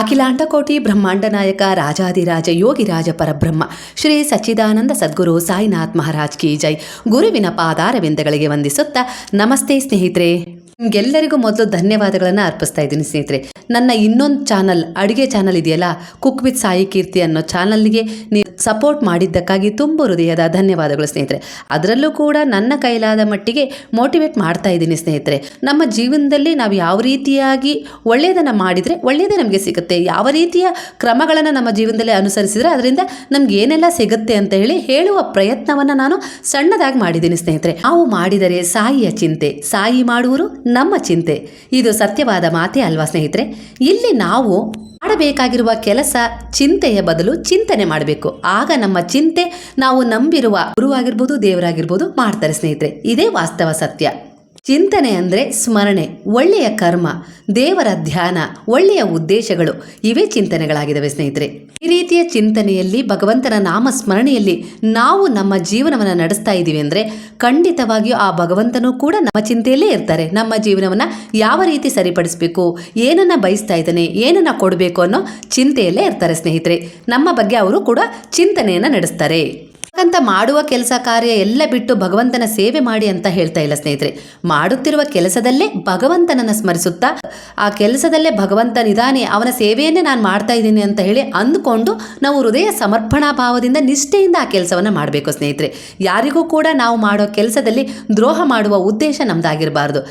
ಅಖಿಲಾಂಡಕೋಟಿ ಬ್ರಹ್ಮಾಂಡ ನಾಯಕ ರಾಜಾದಿರಾಜ ಯೋಗಿರಾಜ ಪರಬ್ರಹ್ಮ, ಶ್ರೀ ಸಚ್ಚಿದಾನಂದ ಸದ್ಗುರು ಸಾಯಿನಾಥ್ ಮಹಾರಾಜ್ ಕಿ ಜೈ. ಗುರುವಿನ ಪಾದಾರವಿಂದಗಳಿಗೆ ವಂದಿಸುತ್ತಾ ನಮಸ್ತೆ ಸ್ನೇಹಿತರೆ. ನಿಮ್ಗೆಲ್ಲರಿಗೂ ಮೊದಲು ಧನ್ಯವಾದಗಳನ್ನು ಅರ್ಪಿಸ್ತಾ ಇದ್ದೀನಿ ಸ್ನೇಹಿತರೆ. ನನ್ನ ಇನ್ನೊಂದು ಚಾನಲ್, ಅಡುಗೆ ಚಾನಲ್ ಇದೆಯಲ್ಲ, ಕುಕ್ ವಿತ್ ಸಾಯಿ ಕೀರ್ತಿ ಅನ್ನೋ ಚಾನಲ್ಗೆ ನೀವು ಸಪೋರ್ಟ್ ಮಾಡಿದ್ದಕ್ಕಾಗಿ ತುಂಬ ಹೃದಯದ ಧನ್ಯವಾದಗಳು ಸ್ನೇಹಿತರೆ. ಅದರಲ್ಲೂ ಕೂಡ ನನ್ನ ಕೈಲಾದ ಮಟ್ಟಿಗೆ ಮೋಟಿವೇಟ್ ಮಾಡ್ತಾ ಇದ್ದೀನಿ ಸ್ನೇಹಿತರೆ. ನಮ್ಮ ಜೀವನದಲ್ಲಿ ನಾವು ಯಾವ ರೀತಿಯಾಗಿ ಒಳ್ಳೆಯದನ್ನು ಮಾಡಿದರೆ ಒಳ್ಳೆಯದೇ ನಮಗೆ ಸಿಗುತ್ತೆ. ಯಾವ ರೀತಿಯ ಕ್ರಮಗಳನ್ನು ನಮ್ಮ ಜೀವನದಲ್ಲಿ ಅನುಸರಿಸಿದರೆ ಅದರಿಂದ ನಮ್ಗೆ ಏನೆಲ್ಲ ಸಿಗುತ್ತೆ ಅಂತ ಹೇಳಿ ಹೇಳುವ ಪ್ರಯತ್ನವನ್ನು ನಾನು ಸಣ್ಣದಾಗಿ ಮಾಡಿದ್ದೀನಿ ಸ್ನೇಹಿತರೆ. ನಾವು ಮಾಡಿದರೆ ಸಾಯಿಯ ಚಿಂತೆ, ಸಾಯಿ ಮಾಡುವರು ನಮ್ಮ ಚಿಂತೆ. ಇದು ಸತ್ಯವಾದ ಮಾತೇ ಅಲ್ವಾ ಸ್ನೇಹಿತರೆ? ಇಲ್ಲಿ ನಾವು ಮಾಡಬೇಕಾಗಿರುವ ಕೆಲಸ ಚಿಂತೆಯ ಬದಲು ಚಿಂತನೆ ಮಾಡಬೇಕು. ಆಗ ನಮ್ಮ ಚಿಂತೆ ನಾವು ನಂಬಿರುವ ಗುರುವಾಗಿರ್ಬೋದು, ದೇವರಾಗಿರ್ಬೋದು ಮಾಡ್ತಾರೆ ಸ್ನೇಹಿತರೆ. ಇದೇ ವಾಸ್ತವ ಸತ್ಯ. ಚಿಂತನೆ ಅಂದರೆ ಸ್ಮರಣೆ, ಒಳ್ಳೆಯ ಕರ್ಮ, ದೇವರ ಧ್ಯಾನ, ಒಳ್ಳೆಯ ಉದ್ದೇಶಗಳು. ಇವೇ ಚಿಂತನೆಗಳಾಗಿದ್ದಾವೆ ಸ್ನೇಹಿತರೆ. ಈ ರೀತಿಯ ಚಿಂತನೆಯಲ್ಲಿ, ಭಗವಂತನ ನಾಮ ಸ್ಮರಣೆಯಲ್ಲಿ ನಾವು ನಮ್ಮ ಜೀವನವನ್ನು ನಡೆಸ್ತಾ ಇದ್ದೀವಿ ಅಂದರೆ, ಖಂಡಿತವಾಗಿಯೂ ಆ ಭಗವಂತನೂ ಕೂಡ ನಮ್ಮ ಚಿಂತೆಯಲ್ಲೇ ಇರ್ತಾರೆ. ನಮ್ಮ ಜೀವನವನ್ನು ಯಾವ ರೀತಿ ಸರಿಪಡಿಸಬೇಕು, ಏನನ್ನ ಬಯಸ್ತಾ ಇದ್ದಾನೆ, ಏನನ್ನ ಕೊಡಬೇಕು ಅನ್ನೋ ಚಿಂತೆಯಲ್ಲೇ ಇರ್ತಾರೆ ಸ್ನೇಹಿತರೆ. ನಮ್ಮ ಬಗ್ಗೆ ಅವರು ಕೂಡ ಚಿಂತನೆಯನ್ನು ನಡೆಸ್ತಾರೆ. ಅಂತ ಮಾಡುವ ಕೆಲಸ ಕಾರ್ಯ ಎಲ್ಲ ಬಿಟ್ಟು ಭಗವಂತನ ಸೇವೆ ಮಾಡಿ ಅಂತ ಹೇಳ್ತಾ ಇಲ್ಲ ಸ್ನೇಹಿತರೆ. ಮಾಡುತ್ತಿರುವ ಕೆಲಸದಲ್ಲೇ ಭಗವಂತನನ್ನ ಸ್ಮರಿಸುತ್ತಾ, ಆ ಕೆಲಸದಲ್ಲೇ ಭಗವಂತನಿದಾನೆ ಅವನ ಸೇವೆಯನ್ನೇ ನಾನು ಮಾಡ್ತಾ ಇದ್ದೀನಿ ಅಂತ ಹೇಳಿ ಅಂದುಕೊಂಡು ನಾವು ಹೃದಯ ಸಮರ್ಪಣಾ ಭಾವದಿಂದ ನಿಷ್ಠೆಯಿಂದ ಆ ಕೆಲಸವನ್ನು ಮಾಡಬೇಕು ಸ್ನೇಹಿತರೆ. ಯಾರಿಗೂ ಕೂಡ ನಾವು ಮಾಡೋ ಕೆಲಸದಲ್ಲಿ ದ್ರೋಹ ಮಾಡುವ ಉದ್ದೇಶ ನಮ್ದಾಗಿರಬಾರ್ದು.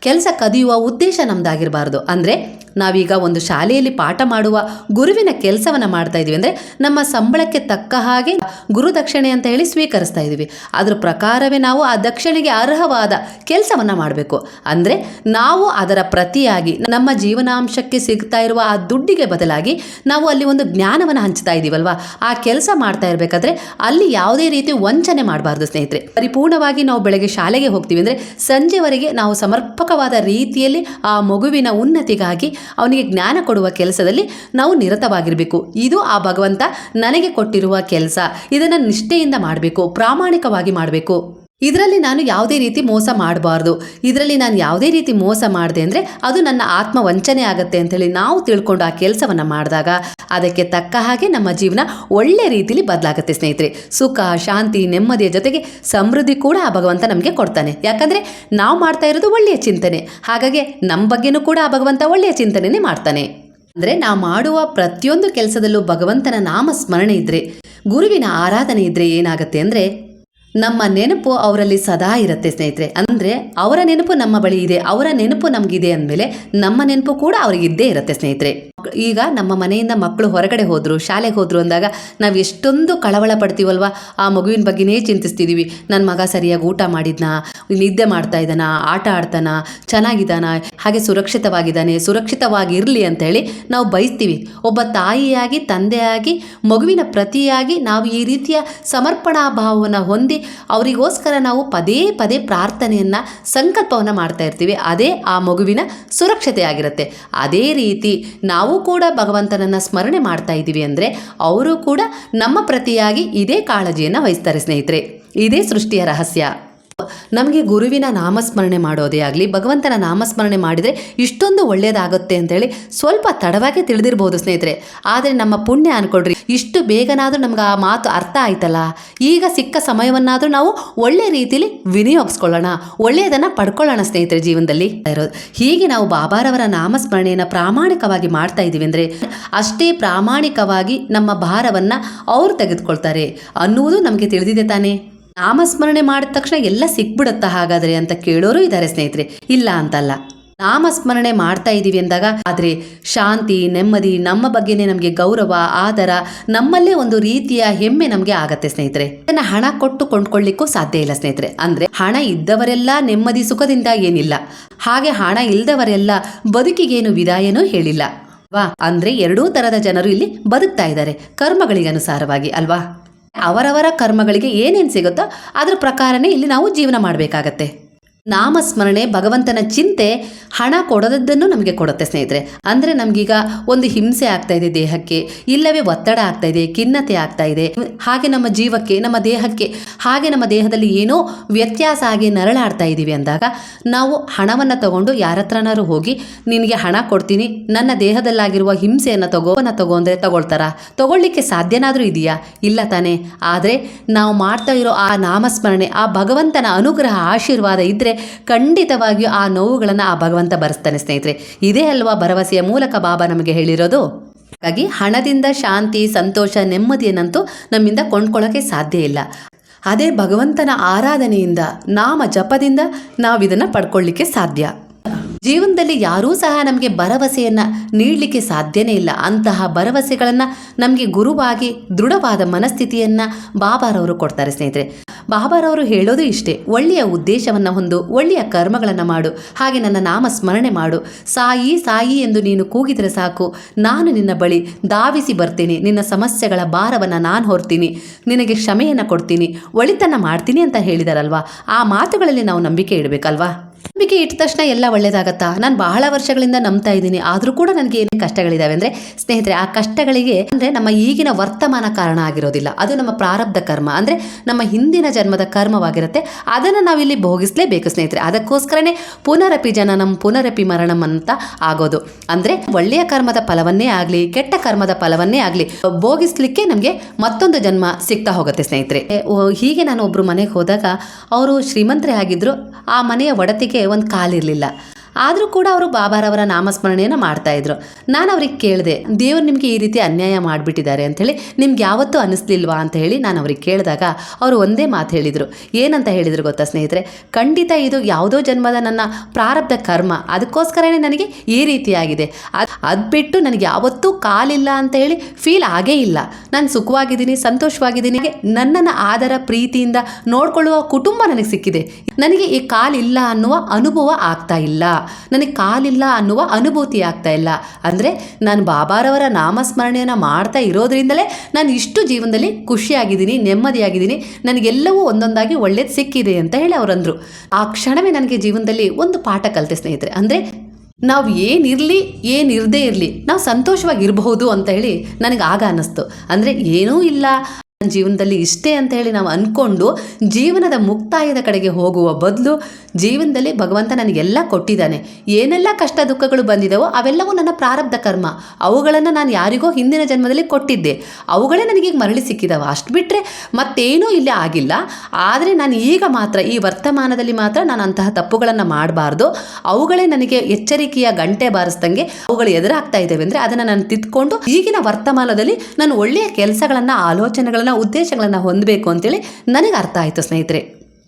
ಕೆಲಸ ಕದಿಯುವ ಉದ್ದೇಶ ನಮ್ದಾಗಿರಬಾರ್ದು. ಅಂದರೆ ನಾವೀಗ ಒಂದು ಶಾಲೆಯಲ್ಲಿ ಪಾಠ ಮಾಡುವ ಗುರುವಿನ ಕೆಲಸವನ್ನು ಮಾಡ್ತಾ ಇದ್ದೀವಿ ಅಂದರೆ ನಮ್ಮ ಸಂಬಳಕ್ಕೆ ತಕ್ಕ ಹಾಗೆ ಗುರು ದಕ್ಷಿಣೆ ಅಂತ ಹೇಳಿ ಸ್ವೀಕರಿಸ್ತಾ ಇದ್ದೀವಿ. ಅದ್ರ ಪ್ರಕಾರವೇ ನಾವು ಆ ದಕ್ಷಿಣೆಗೆ ಅರ್ಹವಾದ ಕೆಲಸವನ್ನು ಮಾಡಬೇಕು. ಅಂದರೆ ನಾವು ಅದರ ಪ್ರತಿಯಾಗಿ ನಮ್ಮ ಜೀವನಾಂಶಕ್ಕೆ ಸಿಗ್ತಾ ಇರುವ ಆ ದುಡ್ಡಿಗೆ ಬದಲಾಗಿ ನಾವು ಅಲ್ಲಿ ಒಂದು ಜ್ಞಾನವನ್ನು ಹಂಚ್ತಾ ಇದ್ದೀವಲ್ವಾ? ಆ ಕೆಲಸ ಮಾಡ್ತಾ ಇರಬೇಕಾದ್ರೆ ಅಲ್ಲಿ ಯಾವುದೇ ರೀತಿ ವಂಚನೆ ಮಾಡಬಾರ್ದು ಸ್ನೇಹಿತರೆ. ಪರಿಪೂರ್ಣವಾಗಿ ನಾವು ಬೆಳಗ್ಗೆ ಶಾಲೆಗೆ ಹೋಗ್ತೀವಿ ಅಂದರೆ ಸಂಜೆವರೆಗೆ ನಾವು ಸಮರ್ಪಕವಾದ ರೀತಿಯಲ್ಲಿ ಆ ಮಗುವಿನ ಉನ್ನತಿಗಾಗಿ ಅವನಿಗೆ ಜ್ಞಾನ ಕೊಡುವ ಕೆಲಸದಲ್ಲಿ ನಾವು ನಿರತವಾಗಿರಬೇಕು. ಇದು ಆ ಭಗವಂತ ನನಗೆ ಕೊಟ್ಟಿರುವ ಕೆಲಸ. ಇದನ್ನು ನಿಷ್ಠೆಯಿಂದ ಮಾಡಬೇಕು, ಪ್ರಾಮಾಣಿಕವಾಗಿ ಮಾಡಬೇಕು. ಇದರಲ್ಲಿ ನಾನು ಯಾವುದೇ ರೀತಿ ಮೋಸ ಮಾಡಬಾರ್ದು. ಇದರಲ್ಲಿ ನಾನು ಯಾವುದೇ ರೀತಿ ಮೋಸ ಮಾಡಿದೆ ಅಂದರೆ ಅದು ನನ್ನ ಆತ್ಮ ವಂಚನೆ ಆಗುತ್ತೆ ಅಂತೇಳಿ ನಾವು ತಿಳ್ಕೊಂಡು ಆ ಕೆಲಸವನ್ನು ಮಾಡಿದಾಗ ಅದಕ್ಕೆ ತಕ್ಕ ಹಾಗೆ ನಮ್ಮ ಜೀವನ ಒಳ್ಳೆ ರೀತಿಲಿ ಬದಲಾಗುತ್ತೆ ಸ್ನೇಹಿತರೆ. ಸುಖ, ಶಾಂತಿ, ನೆಮ್ಮದಿಯ ಜೊತೆಗೆ ಸಮೃದ್ಧಿ ಕೂಡ ಆ ಭಗವಂತ ನಮಗೆ ಕೊಡ್ತಾನೆ. ಯಾಕಂದರೆ ನಾವು ಮಾಡ್ತಾ ಇರೋದು ಒಳ್ಳೆಯ ಚಿಂತನೆ. ಹಾಗಾಗಿ ನಮ್ಮ ಬಗ್ಗೆನೂ ಕೂಡ ಆ ಭಗವಂತ ಒಳ್ಳೆಯ ಚಿಂತನೆನೇ ಮಾಡ್ತಾನೆ. ಅಂದರೆ ನಾವು ಮಾಡುವ ಪ್ರತಿಯೊಂದು ಕೆಲಸದಲ್ಲೂ ಭಗವಂತನ ನಾಮ ಸ್ಮರಣೆ ಇದ್ದರೆ ಗುರುವಿನ ಆರಾಧನೆ ಇದ್ರೆ ಏನಾಗುತ್ತೆ ಅಂದರೆ ನಮ್ಮ ನೆನಪು ಅವರಲ್ಲಿ ಸದಾ ಇರುತ್ತೆ, ಸ್ನೇಹಿತರೆ. ಅಂದರೆ ಅವರ ನೆನಪು ನಮ್ಮ ಬಳಿ ಇದೆ, ಅವರ ನೆನಪು ನಮಗಿದೆ ಅಂದಮೇಲೆ ನಮ್ಮ ನೆನಪು ಕೂಡ ಅವರಿಗಿದ್ದೇ ಇರುತ್ತೆ, ಸ್ನೇಹಿತರೆ. ಈಗ ನಮ್ಮ ಮನೆಯಿಂದ ಮಕ್ಕಳು ಹೊರಗಡೆ ಹೋದರು, ಶಾಲೆಗೆ ಹೋದರು ಅಂದಾಗ ನಾವು ಎಷ್ಟೊಂದು ಕಳವಳ ಪಡ್ತೀವಲ್ವ? ಆ ಮಗುವಿನ ಬಗ್ಗೆನೇ ಚಿಂತಿಸ್ತಿದ್ದೀವಿ ನನ್ನ ಮಗ ಸರಿಯಾಗಿ ಊಟ ಮಾಡಿದ್ನಾ? ನಿದ್ದೆ ಮಾಡ್ತಾ ಇದ್ದಾನ? ಆಟ ಆಡ್ತಾನ? ಚೆನ್ನಾಗಿದ್ದಾನ? ಹಾಗೆ ಸುರಕ್ಷಿತವಾಗಿದ್ದಾನೆ? ಸುರಕ್ಷಿತವಾಗಿರಲಿ ಅಂತೇಳಿ ನಾವು ಬಯಸ್ತೀವಿ. ಒಬ್ಬ ತಾಯಿಯಾಗಿ, ತಂದೆಯಾಗಿ, ಮಗುವಿನ ಪ್ರತಿಯಾಗಿ ನಾವು ಈ ರೀತಿಯ ಸಮರ್ಪಣಾ ಭಾವವನ್ನು ಹೊಂದಿ ಅವರಿಗೋಸ್ಕರ ನಾವು ಪದೇ ಪದೇ ಪ್ರಾರ್ಥನೆಯನ್ನು, ಸಂಕಲ್ಪವನ್ನು ಮಾಡ್ತಾ ಇರ್ತೀವಿ. ಅದೇ ಆ ಮಗುವಿನ ಸುರಕ್ಷತೆ ಆಗಿರುತ್ತೆ ಅದೇ ರೀತಿ ನಾವು ಕೂಡ ಭಗವಂತನನ್ನು ಸ್ಮರಣೆ ಮಾಡ್ತಾ ಇದ್ದೀವಿ ಅಂದರೆ ಅವರು ಕೂಡ ನಮ್ಮ ಪ್ರತಿಯಾಗಿ ಇದೇ ಕಾಳಜಿಯನ್ನು ವಹಿಸ್ತಾರೆ ಸ್ನೇಹಿತರೆ. ಇದೇ ಸೃಷ್ಟಿಯ ರಹಸ್ಯ. ನಮಗೆ ಗುರುವಿನ ನಾಮಸ್ಮರಣೆ ಮಾಡೋದೇ ಆಗಲಿ, ಭಗವಂತನ ನಾಮಸ್ಮರಣೆ ಮಾಡಿದರೆ ಇಷ್ಟೊಂದು ಒಳ್ಳೆಯದಾಗುತ್ತೆ ಅಂತೇಳಿ ಸ್ವಲ್ಪ ತಡವಾಗಿ ತಿಳಿದಿರ್ಬೋದು ಸ್ನೇಹಿತರೆ. ಆದರೆ ನಮ್ಮ ಪುಣ್ಯ ಅನ್ಕೊಳ್ರಿ, ಇಷ್ಟು ಬೇಗನಾದರೂ ನಮ್ಗೆ ಆ ಮಾತು ಅರ್ಥ ಆಯ್ತಲ್ಲ? ಈಗ ಸಿಕ್ಕ ಸಮಯವನ್ನಾದರೂ ನಾವು ಒಳ್ಳೆ ರೀತಿಯಲ್ಲಿ ವಿನಿಯೋಗಿಸ್ಕೊಳ್ಳೋಣ, ಒಳ್ಳೆಯದನ್ನು ಪಡ್ಕೊಳ್ಳೋಣ ಸ್ನೇಹಿತರೆ ಜೀವನದಲ್ಲಿ. ಇರೋದು ಹೀಗೆ ನಾವು ಬಾಬಾರವರ ನಾಮಸ್ಮರಣೆಯನ್ನು ಪ್ರಾಮಾಣಿಕವಾಗಿ ಮಾಡ್ತಾ ಇದ್ದೀವಿ ಅಂದರೆ ಅಷ್ಟೇ ಪ್ರಾಮಾಣಿಕವಾಗಿ ನಮ್ಮ ಭಾರವನ್ನು ಅವ್ರು ತೆಗೆದುಕೊಳ್ತಾರೆ ಅನ್ನುವುದು ನಮಗೆ ತಿಳಿದಿದೆ ತಾನೇ. ನಾಮಸ್ಮರಣೆ ಮಾಡಿದ ತಕ್ಷಣ ಎಲ್ಲ ಸಿಕ್ಬಿಡುತ್ತಾ ಹಾಗಾದ್ರೆ ಅಂತ ಕೇಳೋರು ಇದ್ದಾರೆ ಸ್ನೇಹಿತರೆ. ಇಲ್ಲ ಅಂತಲ್ಲ. ನಾಮಸ್ಮರಣೆ ಮಾಡ್ತಾ ಇದ್ದೀವಿ ಅಂದಾಗ ಆದರೆ ಶಾಂತಿ, ನೆಮ್ಮದಿ, ನಮ್ಮ ಬಗ್ಗೆನೇ ನಮಗೆ ಗೌರವ, ಆದರ, ನಮ್ಮಲ್ಲೇ ಒಂದು ರೀತಿಯ ಹೆಮ್ಮೆ ನಮಗೆ ಆಗತ್ತೆ ಸ್ನೇಹಿತರೆ. ಇದನ್ನು ಹಣ ಕೊಟ್ಟು ಕೊಂಡ್ಕೊಳ್ಳಿಕ್ಕೂ ಸಾಧ್ಯ ಇಲ್ಲ ಸ್ನೇಹಿತರೆ. ಅಂದ್ರೆ ಹಣ ಇದ್ದವರೆಲ್ಲ ನೆಮ್ಮದಿ ಸುಖದಿಂದ ಏನಿಲ್ಲ. ಹಾಗೆ ಹಣ ಇಲ್ಲದವರೆಲ್ಲ ಬದುಕಿಗೇನು ವಿದಾಯನೂ ಹೇಳಿಲ್ಲ. ವಾ, ಅಂದ್ರೆ ಎರಡೂ ತರದ ಜನರು ಇಲ್ಲಿ ಬದುಕ್ತಾ ಇದ್ದಾರೆ. ಕರ್ಮಗಳಿಗೆ ಅನುಸಾರವಾಗಿ, ಅಲ್ವಾ? ಅವರವರ ಕರ್ಮಗಳಿಗೆ ಏನೇನು ಸಿಗುತ್ತೋ ಅದ್ರ ಪ್ರಕಾರನೇ ಇಲ್ಲಿ ನಾವು ಜೀವನ ಮಾಡಬೇಕಾಗತ್ತೆ. ನಾಮಸ್ಮರಣೆ, ಭಗವಂತನ ಚಿಂತೆ ಹಣ ಕೊಡದದ್ದನ್ನು ನಮಗೆ ಕೊಡುತ್ತೆ ಸ್ನೇಹಿತರೆ. ಅಂದರೆ ನಮಗೀಗ ಒಂದು ಹಿಂಸೆ ಆಗ್ತಾ ಇದೆ ದೇಹಕ್ಕೆ, ಇಲ್ಲವೇ ಒತ್ತಡ ಆಗ್ತಾ ಇದೆ, ಖಿನ್ನತೆ ಆಗ್ತಾ ಇದೆ. ಹಾಗೆ ನಮ್ಮ ಜೀವಕ್ಕೆ, ನಮ್ಮ ದೇಹಕ್ಕೆ, ಹಾಗೆ ನಮ್ಮ ದೇಹದಲ್ಲಿ ಏನೋ ವ್ಯತ್ಯಾಸ ಆಗಿ ನರಳಾಡ್ತಾ ಇದ್ದೀವಿ ಅಂದಾಗ, ನಾವು ಹಣವನ್ನು ತಗೊಂಡು ಯಾರ ಹತ್ರನಾರು ಹೋಗಿ, ನಿನಗೆ ಹಣ ಕೊಡ್ತೀನಿ, ನನ್ನ ದೇಹದಲ್ಲಾಗಿರುವ ಹಿಂಸೆಯನ್ನು ತಗೋನ ತಗೋ ಅಂದರೆ ತಗೊಳ್ತಾರಾ? ತಗೊಳ್ಳಿಕ್ಕೆ ಸಾಧ್ಯನಾದರೂ ಇದೆಯಾ? ಇಲ್ಲ ತಾನೇ. ಆದರೆ ನಾವು ಮಾಡ್ತಾ ಇರೋ ಆ ನಾಮಸ್ಮರಣೆ, ಆ ಭಗವಂತನ ಅನುಗ್ರಹ, ಆಶೀರ್ವಾದ ಇದ್ದರೆ ಖಂಡಿತವಾಗಿಯೂ ಆ ನೋವುಗಳನ್ನು ಆ ಭಗವಂತ ಬರೆಸ್ತಾನೆ, ಸ್ನೇಹಿತರೆ. ಇದೇ ಅಲ್ವಾ ಭರವಸೆಯ ಮೂಲಕ ಬಾಬಾ ನಮಗೆ ಹೇಳಿರೋದು? ಹಾಗಾಗಿ ಹಣದಿಂದ ಶಾಂತಿ, ಸಂತೋಷ, ನೆಮ್ಮದಿಯನ್ನಂತೂ ನಮ್ಮಿಂದ ಕೊಂಡ್ಕೊಳ್ಳೋಕೆ ಸಾಧ್ಯ ಇಲ್ಲ. ಅದೇ ಭಗವಂತನ ಆರಾಧನೆಯಿಂದ, ನಾಮ ಜಪದಿಂದ ನಾವು ಇದನ್ನು ಪಡ್ಕೊಳ್ಳಿಕ್ಕೆ ಸಾಧ್ಯ. ಜೀವನದಲ್ಲಿ ಯಾರೂ ಸಹ ನಮಗೆ ಭರವಸೆಯನ್ನು ನೀಡಲಿಕ್ಕೆ ಸಾಧ್ಯನೇ ಇಲ್ಲ. ಅಂತಹ ಭರವಸೆಗಳನ್ನು ನಮಗೆ ಗುರುವಾಗಿ, ದೃಢವಾದ ಮನಸ್ಥಿತಿಯನ್ನು ಬಾಬಾರವರು ಕೊಡ್ತಾರೆ, ಸ್ನೇಹಿತರೆ. ಬಾಬಾರವರು ಹೇಳೋದು ಇಷ್ಟೇ. ಒಳ್ಳೆಯ ಉದ್ದೇಶವನ್ನು ಹೊಂದು, ಒಳ್ಳೆಯ ಕರ್ಮಗಳನ್ನು ಮಾಡು. ಹಾಗೆ ನನ್ನ ನಾಮ ಸ್ಮರಣೆ ಮಾಡು. ಸಾಯಿ ಸಾಯಿ ಎಂದು ನೀನು ಕೂಗಿದರೆ ಸಾಕು. ನಾನು ನಿನ್ನ ಬಳಿ ಧಾವಿಸಿ ಬರ್ತೇನೆ. ನಿನ್ನ ಸಮಸ್ಯೆಗಳ ಭಾರವನ್ನು ನಾನು ಹೊರ್ತೀನಿ. ನಿನಗೆ ಕ್ಷಮೆಯನ್ನು ಕೊಡ್ತೀನಿ. ಒಳಿತನ್ನು ಮಾಡ್ತೀನಿ ಅಂತ ಹೇಳಿದಾರಲ್ವಾ? ಆ ಮಾತುಗಳಲ್ಲಿ ನಾವು ನಂಬಿಕೆ ಇಡಬೇಕಲ್ವಾ? ನಂಬಿಕೆ ಇಟ್ಟ ತಕ್ಷಣ ಎಲ್ಲ ಒಳ್ಳೇದಾಗತ್ತಾ? ನಾನು ಬಹಳ ವರ್ಷಗಳಿಂದ ನಂಬ್ತಾ ಇದ್ದೀನಿ. ಆದರೂ ಕೂಡ ನನಗೆ ಏನೇ ಕಷ್ಟಗಳಿದ್ದಾವೆ ಅಂದರೆ, ಸ್ನೇಹಿತರೆ, ಆ ಕಷ್ಟಗಳಿಗೆ ಅಂದರೆ ನಮ್ಮ ಈಗಿನ ವರ್ತಮಾನ ಕಾರಣ ಆಗಿರೋದಿಲ್ಲ. ಅದು ನಮ್ಮ ಪ್ರಾರಬ್ಧ ಕರ್ಮ. ಅಂದರೆ, ನಮ್ಮ ಹಿಂದಿನ ಜನ್ಮದ ಕರ್ಮವಾಗಿರುತ್ತೆ. ಅದನ್ನು ನಾವಿಲ್ಲಿ ಭೋಗಿಸಲೇಬೇಕು ಸ್ನೇಹಿತರೆ. ಅದಕ್ಕೋಸ್ಕರನೇ ಪುನರಪಿ ಜನನಂ, ಪುನರಪಿ ಮರಣಂ ಅಂತ ಆಗೋದು. ಅಂದರೆ, ಒಳ್ಳೆಯ ಕರ್ಮದ ಫಲವನ್ನೇ ಆಗಲಿ, ಕೆಟ್ಟ ಕರ್ಮದ ಫಲವನ್ನೇ ಆಗಲಿ, ಭೋಗಿಸ್ಲಿಕ್ಕೆ ನಮಗೆ ಮತ್ತೊಂದು ಜನ್ಮ ಸಿಗ್ತಾ ಹೋಗುತ್ತೆ ಸ್ನೇಹಿತರೆ. ಹೀಗೆ ನಾನು ಒಬ್ಬರು ಮನೆಗೆ ಹೋದಾಗ, ಅವರು ಶ್ರೀಮಂತರೇ ಆಗಿದ್ದರು ಆ ಮನೆಯ ಒಡತಿಗೆ ಒಂದು ಕಾಲಿರಲಿಲ್ಲ. ಆದರೂ ಕೂಡ ಅವರು ಬಾಬಾರವರ ನಾಮಸ್ಮರಣೆಯನ್ನು ಮಾಡ್ತಾ ಇದ್ರು. ನಾನು ಅವ್ರಿಗೆ ಕೇಳಿದೆ, ದೇವರು ನಿಮಗೆ ಈ ರೀತಿ ಅನ್ಯಾಯ ಮಾಡಿಬಿಟ್ಟಿದ್ದಾರೆ ಅಂಥೇಳಿ ನಿಮ್ಗೆ ಯಾವತ್ತೂ ಅನಿಸ್ಲಿಲ್ವಾ ಅಂತ ಹೇಳಿ ನಾನು ಅವ್ರಿಗೆ ಕೇಳಿದಾಗ ಅವರು ಒಂದೇ ಮಾತು ಹೇಳಿದರು. ಏನಂತ ಹೇಳಿದರು ಗೊತ್ತಾ ಸ್ನೇಹಿತರೆ? ಖಂಡಿತ ಇದು ಯಾವುದೋ ಜನ್ಮದ ನನ್ನ ಪ್ರಾರಬ್ಧ ಕರ್ಮ. ಅದಕ್ಕೋಸ್ಕರನೇ ನನಗೆ ಈ ರೀತಿಯಾಗಿದೆ ಅದು ಅದು ಬಿಟ್ಟು ನನಗೆ ಯಾವತ್ತೂ ಕಾಲಿಲ್ಲ ಅಂತ ಹೇಳಿ ಫೀಲ್ ಆಗೇ ಇಲ್ಲ. ನಾನು ಸುಖವಾಗಿದ್ದೀನಿ, ಸಂತೋಷವಾಗಿದ್ದೀನಿ. ನನ್ನನ್ನು ಆದರ ಪ್ರೀತಿಯಿಂದ ನೋಡಿಕೊಳ್ಳುವ ಕುಟುಂಬ ನನಗೆ ಸಿಕ್ಕಿದೆ. ನನಗೆ ಈ ಕಾಲಿಲ್ಲ ಅನ್ನುವ ಅನುಭವ ಆಗ್ತಾ ಇಲ್ಲ. ನನಗೆ ಕಾಲಿಲ್ಲ ಅನ್ನುವ ಅನುಭೂತಿ ಆಗ್ತಾ ಇಲ್ಲ. ಅಂದರೆ ನಾನು ಬಾಬಾರವರ ನಾಮಸ್ಮರಣೆಯನ್ನು ಮಾಡ್ತಾ ಇರೋದ್ರಿಂದಲೇ ನಾನು ಇಷ್ಟು ಜೀವನದಲ್ಲಿ ಖುಷಿಯಾಗಿದ್ದೀನಿ, ನೆಮ್ಮದಿಯಾಗಿದ್ದೀನಿ, ನನಗೆಲ್ಲವೂ ಒಂದೊಂದಾಗಿ ಒಳ್ಳೇದು ಸಿಕ್ಕಿದೆ ಅಂತ ಹೇಳಿ ಅವರಂದರು. ಆ ಕ್ಷಣವೇ ನನಗೆ ಜೀವನದಲ್ಲಿ ಒಂದು ಪಾಠ ಕಲಿತೆ ಸ್ನೇಹಿತರೆ. ಅಂದರೆ ನಾವು ಏನಿರಲಿ ಏನಿರದೇ ಇರಲಿ, ನಾವು ಸন্তೋಷವಾಗಿರಬಹುದು ಅಂತ ಹೇಳಿ ನನಗೆ ಆಗ ಅನ್ನಿಸ್ತು ಅಂದರೆ ಏನೂ ಇಲ್ಲ. ಜೀವನದಲ್ಲಿ ಇಷ್ಟೇ ಅಂತ ಹೇಳಿ ನಾವು ಅಂದ್ಕೊಂಡು ಜೀವನದ ಮುಕ್ತಾಯದ ಕಡೆಗೆ ಹೋಗುವ ಬದಲು ಜೀವನದಲ್ಲಿ ಭಗವಂತ ನನಗೆಲ್ಲ ಕೊಟ್ಟಿದ್ದಾನೆ. ಏನೆಲ್ಲ ಕಷ್ಟ ದುಃಖಗಳು ಬಂದಿದ್ದಾವೋ ಅವೆಲ್ಲವೂ ನನ್ನ ಪ್ರಾರಬ್ಧ ಕರ್ಮ. ಅವುಗಳನ್ನು ನಾನು ಯಾರಿಗೋ ಹಿಂದಿನ ಜನ್ಮದಲ್ಲಿ ಕೊಟ್ಟಿದ್ದೆ. ಅವುಗಳೇ ನನಗೆ ಈಗ ಮರಳಿ ಸಿಕ್ಕಿದಾವೆ. ಅಷ್ಟು ಬಿಟ್ಟರೆ ಮತ್ತೇನೂ ಇಲ್ಲಿ ಆಗಿಲ್ಲ. ಆದರೆ ನಾನು ಈಗ ಮಾತ್ರ ಈ ವರ್ತಮಾನದಲ್ಲಿ ಮಾತ್ರ ನಾನು ಅಂತಹ ತಪ್ಪುಗಳನ್ನು ಮಾಡಬಾರ್ದು. ಅವುಗಳೇ ನನಗೆ ಎಚ್ಚರಿಕೆಯ ಗಂಟೆ ಬಾರಿಸ್ದಂಗೆ ಅವುಗಳು ಎದುರಾಗ್ತಾ ಇದ್ದಾವೆ. ಅಂದರೆ ಅದನ್ನು ನಾನು ತಿದ್ಕೊಂಡು ಈಗಿನ ವರ್ತಮಾನದಲ್ಲಿ ನಾನು ಒಳ್ಳೆಯ ಕೆಲಸಗಳನ್ನು, ಆಲೋಚನೆಗಳನ್ನು ಉದ್ದೇಶಗಳನ್ನು ಹೊಂದಬೇಕು ಅಂತೇಳಿ ನನಗೆ ಅರ್ಥ ಆಯಿತು ಸ್ನೇಹಿತರೆ.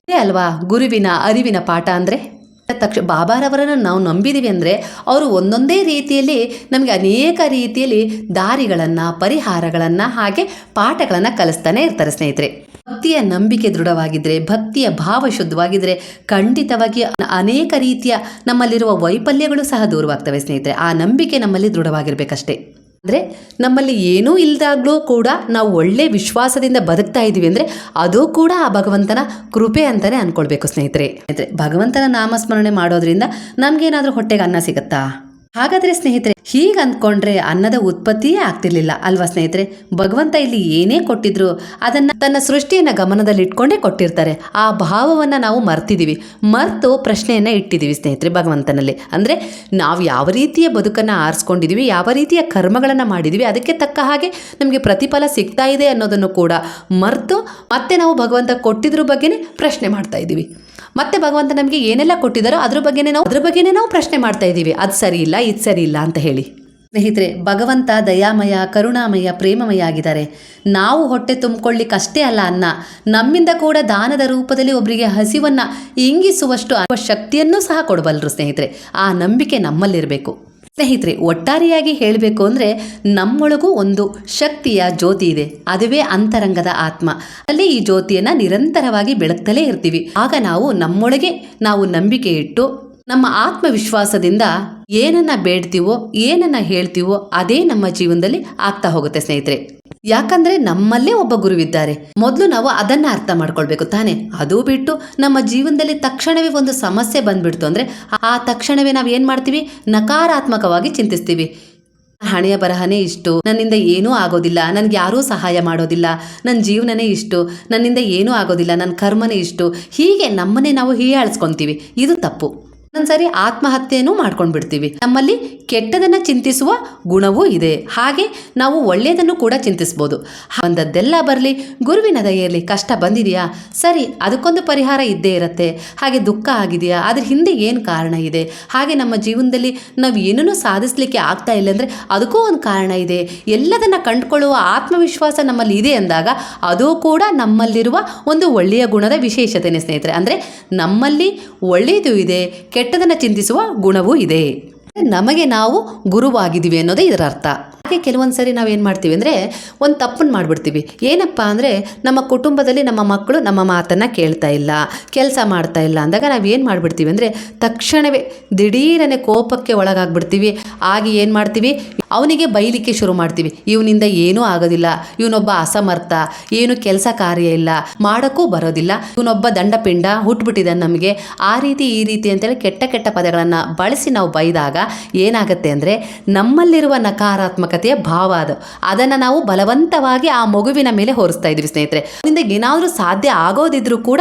ಇದೇ ಅಲ್ವಾ, ಗುರುವಿನ ಅರಿವಿನ ಪಾಠ ಅಂದರೆ? ತಕ್ಷಣ ಬಾಬಾರವರನ್ನು ನಾವು ನಂಬಿದ್ದೀವಿ ಅಂದರೆ ಅವರು ಒಂದೊಂದೇ ರೀತಿಯಲ್ಲಿ ನಮಗೆ ಅನೇಕ ರೀತಿಯಲ್ಲಿ ದಾರಿಗಳನ್ನು, ಪರಿಹಾರಗಳನ್ನು ಹಾಗೆ ಪಾಠಗಳನ್ನು ಕಲಿಸ್ತಾನೆ ಇರ್ತಾರೆ ಸ್ನೇಹಿತರೆ. ಭಕ್ತಿಯ ನಂಬಿಕೆ ದೃಢವಾಗಿದ್ದರೆ ಭಕ್ತಿಯ ಭಾವ ಶುದ್ಧವಾಗಿದ್ದರೆ ಖಂಡಿತವಾಗಿ ಅನೇಕ ರೀತಿಯ ನಮ್ಮಲ್ಲಿರುವ ವೈಫಲ್ಯಗಳು ಸಹ ದೂರವಾಗ್ತವೆ ಸ್ನೇಹಿತರೆ. ಆ ನಂಬಿಕೆ ನಮ್ಮಲ್ಲಿ ದೃಢವಾಗಿರ್ಬೇಕಷ್ಟೇ. ಅಂದರೆ ನಮ್ಮಲ್ಲಿ ಏನೂ ಇಲ್ಲದಾಗ್ಲೂ ಕೂಡ ನಾವು ಒಳ್ಳೆ ವಿಶ್ವಾಸದಿಂದ ಬದುಕ್ತಾ ಇದ್ದೀವಿ ಅಂದರೆ ಅದು ಕೂಡ ಆ ಭಗವಂತನ ಕೃಪೆ ಅಂತಲೇ ಅಂದ್ಕೊಳ್ಬೇಕು ಸ್ನೇಹಿತರೆ. ಸ್ನೇಹಿತರೆ, ಭಗವಂತನ ನಾಮಸ್ಮರಣೆ ಮಾಡೋದ್ರಿಂದ ನಮಗೇನಾದರೂ ಹೊಟ್ಟೆಗೆ ಅನ್ನ ಸಿಗುತ್ತಾ? ಹಾಗಾದರೆ ಸ್ನೇಹಿತರೆ, ಹೀಗೆ ಅಂದ್ಕೊಂಡ್ರೆ ಅನ್ನದ ಉತ್ಪತ್ತಿಯೇ ಆಗ್ತಿರ್ಲಿಲ್ಲ ಅಲ್ವಾ ಸ್ನೇಹಿತರೆ? ಭಗವಂತ ಇಲ್ಲಿ ಏನೇ ಕೊಟ್ಟಿದ್ರು ಅದನ್ನ ತನ್ನ ಸೃಷ್ಟಿಯನ್ನು ಗಮನದಲ್ಲಿಟ್ಕೊಂಡೇ ಕೊಟ್ಟಿರ್ತಾರೆ. ಆ ಭಾವವನ್ನ ನಾವು ಮರ್ತಿದೀವಿ. ಮರ್ತು ಪ್ರಶ್ನೆಯನ್ನ ಇಟ್ಟಿದ್ದೀವಿ ಸ್ನೇಹಿತರೆ ಭಗವಂತನಲ್ಲಿ. ಅಂದ್ರೆ ನಾವು ಯಾವ ರೀತಿಯ ಬದುಕನ್ನ ಆರಿಸ್ಕೊಂಡಿದೀವಿ, ಯಾವ ರೀತಿಯ ಕರ್ಮಗಳನ್ನ ಮಾಡಿದೀವಿ, ಅದಕ್ಕೆ ತಕ್ಕ ಹಾಗೆ ನಮಗೆ ಪ್ರತಿಫಲ ಸಿಗ್ತಾ ಇದೆ ಅನ್ನೋದನ್ನು ಕೂಡ ಮರ್ತು ಮತ್ತೆ ನಾವು ಭಗವಂತ ಕೊಟ್ಟಿದ್ರ ಬಗ್ಗೆನೇ ಪ್ರಶ್ನೆ ಮಾಡ್ತಾ ಇದ್ದೀವಿ ಮತ್ತೆ ಭಗವಂತ ನಮಗೆ ಏನೆಲ್ಲ ಕೊಟ್ಟಿದ್ದಾರೋ ಅದ್ರ ಬಗ್ಗೆನೇ ನಾವು ಅದ್ರ ಬಗ್ಗೆನೇ ನಾವು ಪ್ರಶ್ನೆ ಮಾಡ್ತಾ ಇದ್ದೀವಿ. ಅದು ಸರಿ ಇಲ್ಲ, ಇದು ಸರಿ ಇಲ್ಲ ಅಂತ ಹೇಳಿ. ಸ್ನೇಹಿತರೆ, ಭಗವಂತ ದಯಾಮಯ, ಕರುಣಾಮಯ, ಪ್ರೇಮಮಯ ಆಗಿದ್ದಾರೆ. ನಾವು ಹೊಟ್ಟೆ ತುಂಬಿಕೊಳ್ಳಿಕ್ಕಷ್ಟೇ ಅಲ್ಲ ಅನ್ನ. ನಮ್ಮಿಂದ ಕೂಡ ದಾನದ ರೂಪದಲ್ಲಿ ಒಬ್ಬರಿಗೆ ಹಸಿವನ್ನು ಇಂಗಿಸುವಷ್ಟು ಶಕ್ತಿಯನ್ನು ಸಹ ಕೊಡಬಲ್ಲರು ಸ್ನೇಹಿತರೆ. ಆ ನಂಬಿಕೆ ನಮ್ಮಲ್ಲಿರಬೇಕು. ಸ್ನೇಹಿತರೆ, ಒಟ್ಟಾರೆಯಾಗಿ ಹೇಳಬೇಕು ಅಂದರೆ ನಮ್ಮೊಳಗೂ ಒಂದು ಶಕ್ತಿಯ ಜ್ಯೋತಿ ಇದೆ. ಅದುವೇ ಅಂತರಂಗದ ಆತ್ಮ. ಅಲ್ಲಿ ಈ ಜ್ಯೋತಿಯನ್ನು ನಿರಂತರವಾಗಿ ಬೆಳಗ್ತಲೇ ಇರ್ತೀವಿ. ಆಗ ನಾವು ನಮ್ಮೊಳಗೆ ನಾವು ನಂಬಿಕೆ ಇಟ್ಟು ನಮ್ಮ ಆತ್ಮವಿಶ್ವಾಸದಿಂದ ಏನನ್ನ ಬೇಡ್ತೀವೋ, ಏನನ್ನ ಹೇಳ್ತೀವೋ ಅದೇ ನಮ್ಮ ಜೀವನದಲ್ಲಿ ಆಗ್ತಾ ಹೋಗುತ್ತೆ ಸ್ನೇಹಿತರೆ. ಯಾಕಂದ್ರೆ ನಮ್ಮಲ್ಲೇ ಒಬ್ಬ ಗುರುವಿದ್ದಾರೆ. ಮೊದಲು ನಾವು ಅದನ್ನ ಅರ್ಥ ಮಾಡ್ಕೊಳ್ಬೇಕು ತಾನೆ. ಅದು ಬಿಟ್ಟು ನಮ್ಮ ಜೀವನದಲ್ಲಿ ತಕ್ಷಣವೇ ಒಂದು ಸಮಸ್ಯೆ ಬಂದ್ಬಿಡ್ತು ಅಂದ್ರೆ ಆ ತಕ್ಷಣವೇ ನಾವು ಏನ್ ಮಾಡ್ತೀವಿ? ನಕಾರಾತ್ಮಕವಾಗಿ ಚಿಂತಿಸ್ತೀವಿ. ಹಣೆಯ ಬರಹನೇ ಇಷ್ಟು, ನನ್ನಿಂದ ಏನೂ ಆಗೋದಿಲ್ಲ, ನನಗೆ ಯಾರೂ ಸಹಾಯ ಮಾಡೋದಿಲ್ಲ ನನ್ನ ಜೀವನನೇ ಇಷ್ಟು, ನನ್ನಿಂದ ಏನೂ ಆಗೋದಿಲ್ಲ ನನ್ನ ಕರ್ಮನೇ ಇಷ್ಟು, ಹೀಗೆ ನಮ್ಮನ್ನೇ ನಾವು ಹೀಯಾಳಿಸ್ಕೊತೀವಿ. ಇದು ತಪ್ಪು. ಒಂದ್ಸರಿ ಆತ್ಮಹತ್ಯೆಯನ್ನು ಮಾಡ್ಕೊಂಡು ಬಿಡ್ತೀವಿ ನಮ್ಮಲ್ಲಿ ಕೆಟ್ಟದನ್ನ ಚಿಂತಿಸುವ ಗುಣವೂ ಇದೆ. ಹಾಗೆ ನಾವು ಒಳ್ಳೆಯದನ್ನು ಕೂಡ ಚಿಂತಿಸ್ಬೋದು. ಒಂದದ್ದೆಲ್ಲ ಬರಲಿ, ಗುರುವಿನ ದಯೆಯಲ್ಲಿ ಕಷ್ಟ ಬಂದಿದೆಯಾ? ಸರಿ, ಅದಕ್ಕೊಂದು ಪರಿಹಾರ ಇದ್ದೇ ಇರುತ್ತೆ. ಹಾಗೆ ದುಃಖ ಆಗಿದೆಯಾ? ಅದ್ರ ಹಿಂದೆ ಏನು ಕಾರಣ ಇದೆ? ಹಾಗೆ ನಮ್ಮ ಜೀವನದಲ್ಲಿ ನಾವು ಏನನ್ನೂ ಸಾಧಿಸ್ಲಿಕ್ಕೆ ಆಗ್ತಾ ಇಲ್ಲ ಅಂದರೆ ಅದಕ್ಕೂ ಒಂದು ಕಾರಣ ಇದೆ. ಎಲ್ಲದನ್ನ ಕಂಡುಕೊಳ್ಳುವ ಆತ್ಮವಿಶ್ವಾಸ ನಮ್ಮಲ್ಲಿ ಇದೆ ಅಂದಾಗ ಅದು ಕೂಡ ನಮ್ಮಲ್ಲಿರುವ ಒಂದು ಒಳ್ಳೆಯ ಗುಣದ ವಿಶೇಷತೆನೇ ಸ್ನೇಹಿತರೆ. ಅಂದರೆ ನಮ್ಮಲ್ಲಿ ಒಳ್ಳೆಯದು ಇದೆ ಕೆಟ್ಟದನ್ನು ಚಿಂತಿಸುವ ಗುಣವೂ ಇದೆ. ನಮಗೆ ನಾವು ಗುರುವಾಗಿದ್ದೀವಿ ಅನ್ನೋದೇ ಇದರ ಅರ್ಥ. ಹಾಗೆ ಕೆಲವೊಂದು ಸರಿ ನಾವೇನು ಮಾಡ್ತೀವಿ ಅಂದರೆ ಒಂದು ತಪ್ಪನ್ನು ಮಾಡಿಬಿಡ್ತೀವಿ. ಏನಪ್ಪ ಅಂದರೆ ನಮ್ಮ ಕುಟುಂಬದಲ್ಲಿ ನಮ್ಮ ಮಕ್ಕಳು ನಮ್ಮ ಮಾತನ್ನು ಕೇಳ್ತಾ ಇಲ್ಲ, ಕೆಲಸ ಮಾಡ್ತಾ ಇಲ್ಲ ಅಂದಾಗ ನಾವು ಏನು ಮಾಡಿಬಿಡ್ತೀವಿ ಅಂದರೆ ತಕ್ಷಣವೇ ದಿಢೀರನೆ ಕೋಪಕ್ಕೆ ಒಳಗಾಗ್ಬಿಡ್ತೀವಿ. ಆಗಿ ಏನು ಮಾಡ್ತೀವಿ? ಅವನಿಗೆ ಬೈಲಿಕ್ಕೆ ಶುರು ಮಾಡ್ತೀವಿ. ಇವನಿಂದ ಏನೂ ಆಗೋದಿಲ್ಲ. ಇವನೊಬ್ಬ ಅಸಮರ್ಥ, ಏನು ಕೆಲಸ ಕಾರ್ಯ ಇಲ್ಲ, ಮಾಡೋಕ್ಕೂ ಬರೋದಿಲ್ಲ. ಇವನೊಬ್ಬ ದಂಡಪಿಂಡ ಹುಟ್ಬಿಟ್ಟಿದ್ದಾನೆ ನಮಗೆ. ಆ ರೀತಿ, ಈ ರೀತಿ ಅಂತೇಳಿ ಕೆಟ್ಟ ಕೆಟ್ಟ ಪದಗಳನ್ನು ಬಳಸಿ ನಾವು ಬೈದಾಗ ಏನಾಗುತ್ತೆ ಅಂದರೆ ನಮ್ಮಲ್ಲಿರುವ ನಕಾರಾತ್ಮಕತೆಯ ಭಾವ ಅದು. ಅದನ್ನು ನಾವು ಬಲವಂತವಾಗಿ ಆ ಮಗುವಿನ ಮೇಲೆ ಹೊರಿಸ್ತಾ ಇದ್ವಿ ಸ್ನೇಹಿತರೆ. ಅದರಿಂದ ಏನಾದರೂ ಸಾಧ್ಯ ಆಗೋದಿದ್ರೂ ಕೂಡ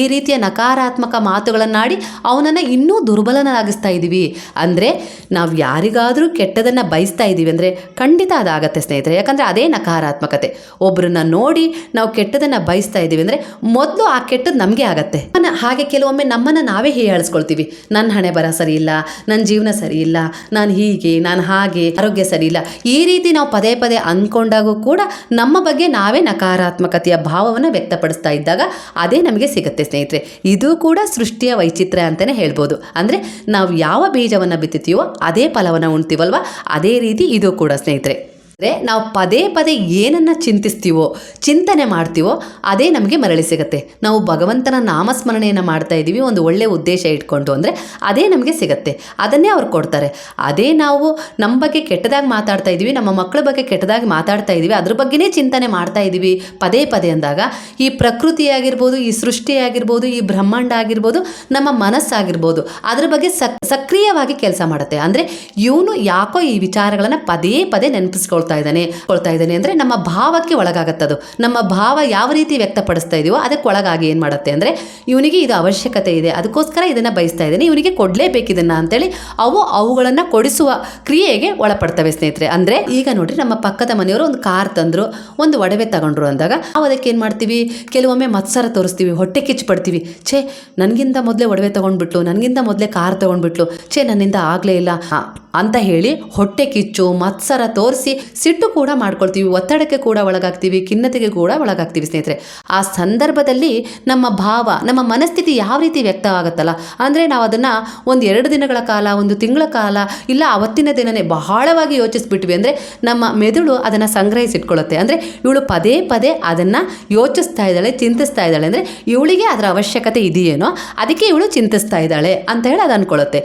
ಈ ರೀತಿಯ ನಕಾರಾತ್ಮಕ ಮಾತುಗಳನ್ನಾಡಿ ಅವನನ್ನು ಇನ್ನೂ ದುರ್ಬಲನಾಗಿಸ್ತಾ ಇದ್ದೀವಿ. ಅಂದರೆ ನಾವು ಯಾರಿಗಾದರೂ ಕೆಟ್ಟದನ್ನು ಬಯಸ್ತಾ ಇದ್ದೀವಿ ಅಂದರೆ ಖಂಡಿತ ಅದಾಗತ್ತೆ ಸ್ನೇಹಿತರೆ. ಯಾಕಂದರೆ ಅದೇ ನಕಾರಾತ್ಮಕತೆ. ಒಬ್ಬರನ್ನ ನೋಡಿ ನಾವು ಕೆಟ್ಟದನ್ನು ಬಯಸ್ತಾ ಇದ್ದೀವಿ ಅಂದರೆ ಮೊದಲು ಆ ಕೆಟ್ಟದ್ದು ನಮಗೆ ಆಗತ್ತೆ. ಹಾಗೆ ಕೆಲವೊಮ್ಮೆ ನಮ್ಮನ್ನು ನಾವೇ ಹೀಯಾಳಿಸ್ಕೊಳ್ತೀವಿ. ನನ್ನ ಹಣೆ ಬರ ಸರಿ ಇಲ್ಲ ನನ್ನ ಜೀವನ ಸರಿ ಇಲ್ಲ, ನಾನು ಹೀಗೆ, ನಾನು ಹಾಗೆ, ಆರೋಗ್ಯ ಸರಿ ಇಲ್ಲ. ರೀತಿ ನಾವು ಪದೇ ಪದೇ ಅಂದ್ಕೊಂಡಾಗೂ ಕೂಡ ನಮ್ಮ ಬಗ್ಗೆ ನಾವೇ ನಕಾರಾತ್ಮಕತೆಯ ಭಾವವನ್ನು ವ್ಯಕ್ತಪಡಿಸ್ತಾ ಇದ್ದಾಗ ಅದೇ ನಮಗೆ ಸಿಗುತ್ತೆ, ಸ್ನೇಹಿತರೆ. ಇದು ಕೂಡ ಸೃಷ್ಟಿಯ ವೈಚಿತ್ರ್ಯ ಅಂತಲೇ ಹೇಳ್ಬೋದು. ಅಂದರೆ ನಾವು ಯಾವ ಬೀಜವನ್ನು ಬಿತ್ತುತ್ತೀವೋ ಅದೇ ಫಲವನ್ನು ಉಣ್ತೀವಲ್ವ? ಅದೇ ರೀತಿ ಇದು ಕೂಡ, ಸ್ನೇಹಿತರೆ. ಅಂದರೆ ನಾವು ಪದೇ ಪದೇ ಏನನ್ನು ಚಿಂತಿಸ್ತೀವೋ, ಚಿಂತನೆ ಮಾಡ್ತೀವೋ, ಅದೇ ನಮಗೆ ಮರಳಿ ಸಿಗುತ್ತೆ. ನಾವು ಭಗವಂತನ ನಾಮಸ್ಮರಣೆಯನ್ನು ಮಾಡ್ತಾ ಇದ್ದೀವಿ ಒಂದು ಒಳ್ಳೆಯ ಉದ್ದೇಶ ಇಟ್ಕೊಂಡು ಅಂದರೆ ಅದೇ ನಮಗೆ ಸಿಗುತ್ತೆ. ಅದನ್ನೇ ಅವ್ರು ಕೊಡ್ತಾರೆ. ಅದೇ ನಾವು ನಮ್ಮ ಬಗ್ಗೆ ಕೆಟ್ಟದಾಗಿ ಮಾತಾಡ್ತಾ ಇದ್ದೀವಿ ನಮ್ಮ ಮಕ್ಕಳ ಬಗ್ಗೆ ಕೆಟ್ಟದಾಗಿ ಮಾತಾಡ್ತಾ ಇದ್ದೀವಿ ಅದ್ರ ಬಗ್ಗೆನೇ ಚಿಂತನೆ ಮಾಡ್ತಾ ಇದ್ದೀವಿ ಪದೇ ಪದೇ ಅಂದಾಗ, ಈ ಪ್ರಕೃತಿ ಆಗಿರ್ಬೋದು, ಈ ಸೃಷ್ಟಿ ಆಗಿರ್ಬೋದು, ಈ ಬ್ರಹ್ಮಾಂಡ ಆಗಿರ್ಬೋದು, ನಮ್ಮ ಮನಸ್ಸಾಗಿರ್ಬೋದು, ಅದ್ರ ಬಗ್ಗೆ ಸಕ್, ಸಕ್ರಿಯವಾಗಿ ಕೆಲಸ ಮಾಡುತ್ತೆ. ಅಂದರೆ ಇವನು ಯಾಕೋ ಈ ವಿಚಾರಗಳನ್ನು ಪದೇ ಪದೇ ನೆನಪಿಸ್ಕೊಳ್ತಾ ಇದ್ದಾನೆ ಕೊಳ್ತಾ ಇದ್ದಾನೆ ಅಂದರೆ ನಮ್ಮ ಭಾವಕ್ಕೆ ಒಳಗಾಗತ್ತದು ನಮ್ಮ ಭಾವ ಯಾವ ರೀತಿ ವ್ಯಕ್ತಪಡಿಸ್ತಾ ಇದೆಯೋ ಅದಕ್ಕೆ ಒಳಗಾಗಿ ಏನು ಮಾಡುತ್ತೆ ಅಂದರೆ ಇವನಿಗೆ ಇದು ಅವಶ್ಯಕತೆ ಇದೆ, ಅದಕ್ಕೋಸ್ಕರ ಇದನ್ನು ಬಯಸ್ತಾ ಇದ್ದಾನೆ. ಇವನಿಗೆ ಕೊಡಲೇಬೇಕು ಇದನ್ನು ಅಂತೇಳಿ ಅವು ಅವುಗಳನ್ನು ಕೊಡಿಸುವ ಕ್ರಿಯೆಗೆ ಒಳಪಡ್ತವೆ ಸ್ನೇಹಿತರೆ. ಅಂದರೆ ಈಗ ನೋಡಿರಿ ನಮ್ಮ ಪಕ್ಕದ ಮನೆಯವರು ಒಂದು ಕಾರ್ ತಂದರು, ಒಂದು ಒಡವೆ ತಗೊಂಡ್ರು ಅಂದಾಗ ನಾವು ಅದಕ್ಕೆ ಏನು ಮಾಡ್ತೀವಿ? ಕೆಲವೊಮ್ಮೆ ಮತ್ಸರ ತೋರಿಸ್ತೀವಿ, ಹೊಟ್ಟೆ ಕಿಚ್ಚು ಪಡ್ತೀವಿ ಛೇ, ನನಗಿಂತ ಮೊದಲೇ ಒಡವೆ ತೊಗೊಂಡ್ಬಿಟ್ಲು, ನನಗಿಂತ ಮೊದಲೇ ಕಾರ್ ತೊಗೊಂಡ್ಬಿಟ್ಲು, ಛೇ, ನನ್ನಿಂದ ಆಗಲೇ ಇಲ್ಲ ಅಂತ ಹೇಳಿ ಹೊಟ್ಟೆ ಕಿಚ್ಚು, ಮತ್ಸರ ತೋರಿಸಿ ಸಿಟ್ಟು ಕೂಡ ಮಾಡ್ಕೊಳ್ತೀವಿ, ಒತ್ತಡಕ್ಕೆ ಕೂಡ ಒಳಗಾಗ್ತೀವಿ, ಖಿನ್ನತೆಗೆ ಕೂಡ ಒಳಗಾಗ್ತೀವಿ ಸ್ನೇಹಿತರೆ. ಆ ಸಂದರ್ಭದಲ್ಲಿ ನಮ್ಮ ಭಾವ, ನಮ್ಮ ಮನಸ್ಥಿತಿ ಯಾವ ರೀತಿ ವ್ಯಕ್ತವಾಗುತ್ತಲ್ಲ ಅಂದರೆ ನಾವು ಅದನ್ನು ಒಂದು ಎರಡು ದಿನಗಳ ಕಾಲ, ಒಂದು ತಿಂಗಳ ಕಾಲ, ಇಲ್ಲ ಅವತ್ತಿನ ದಿನನೇ ಬಹಳವಾಗಿ ಯೋಚಿಸ್ಬಿಟ್ವಿ. ಅಂದರೆ ನಮ್ಮ ಮೆದುಳು ಅದನ್ನು ಸಂಗ್ರಹಿಸಿಟ್ಕೊಳ್ಳುತ್ತೆ ಅಂದರೆ ಇವಳು ಪದೇ ಪದೇ ಅದನ್ನು ಯೋಚಿಸ್ತಾ ಇದ್ದಾಳೆ, ಚಿಂತಿಸ್ತಾ ಇದ್ದಾಳೆ. ಅಂದರೆ ಇವಳಿಗೆ ಅದರ ಅವಶ್ಯಕತೆ ಇದೆಯೇನೋ, ಅದಕ್ಕೆ ಇವಳು ಚಿಂತಿಸ್ತಾ ಇದ್ದಾಳೆ ಅಂತ ಹೇಳಿ ಅದು ಅಂದ್ಕೊಳ್ಳುತ್ತೆ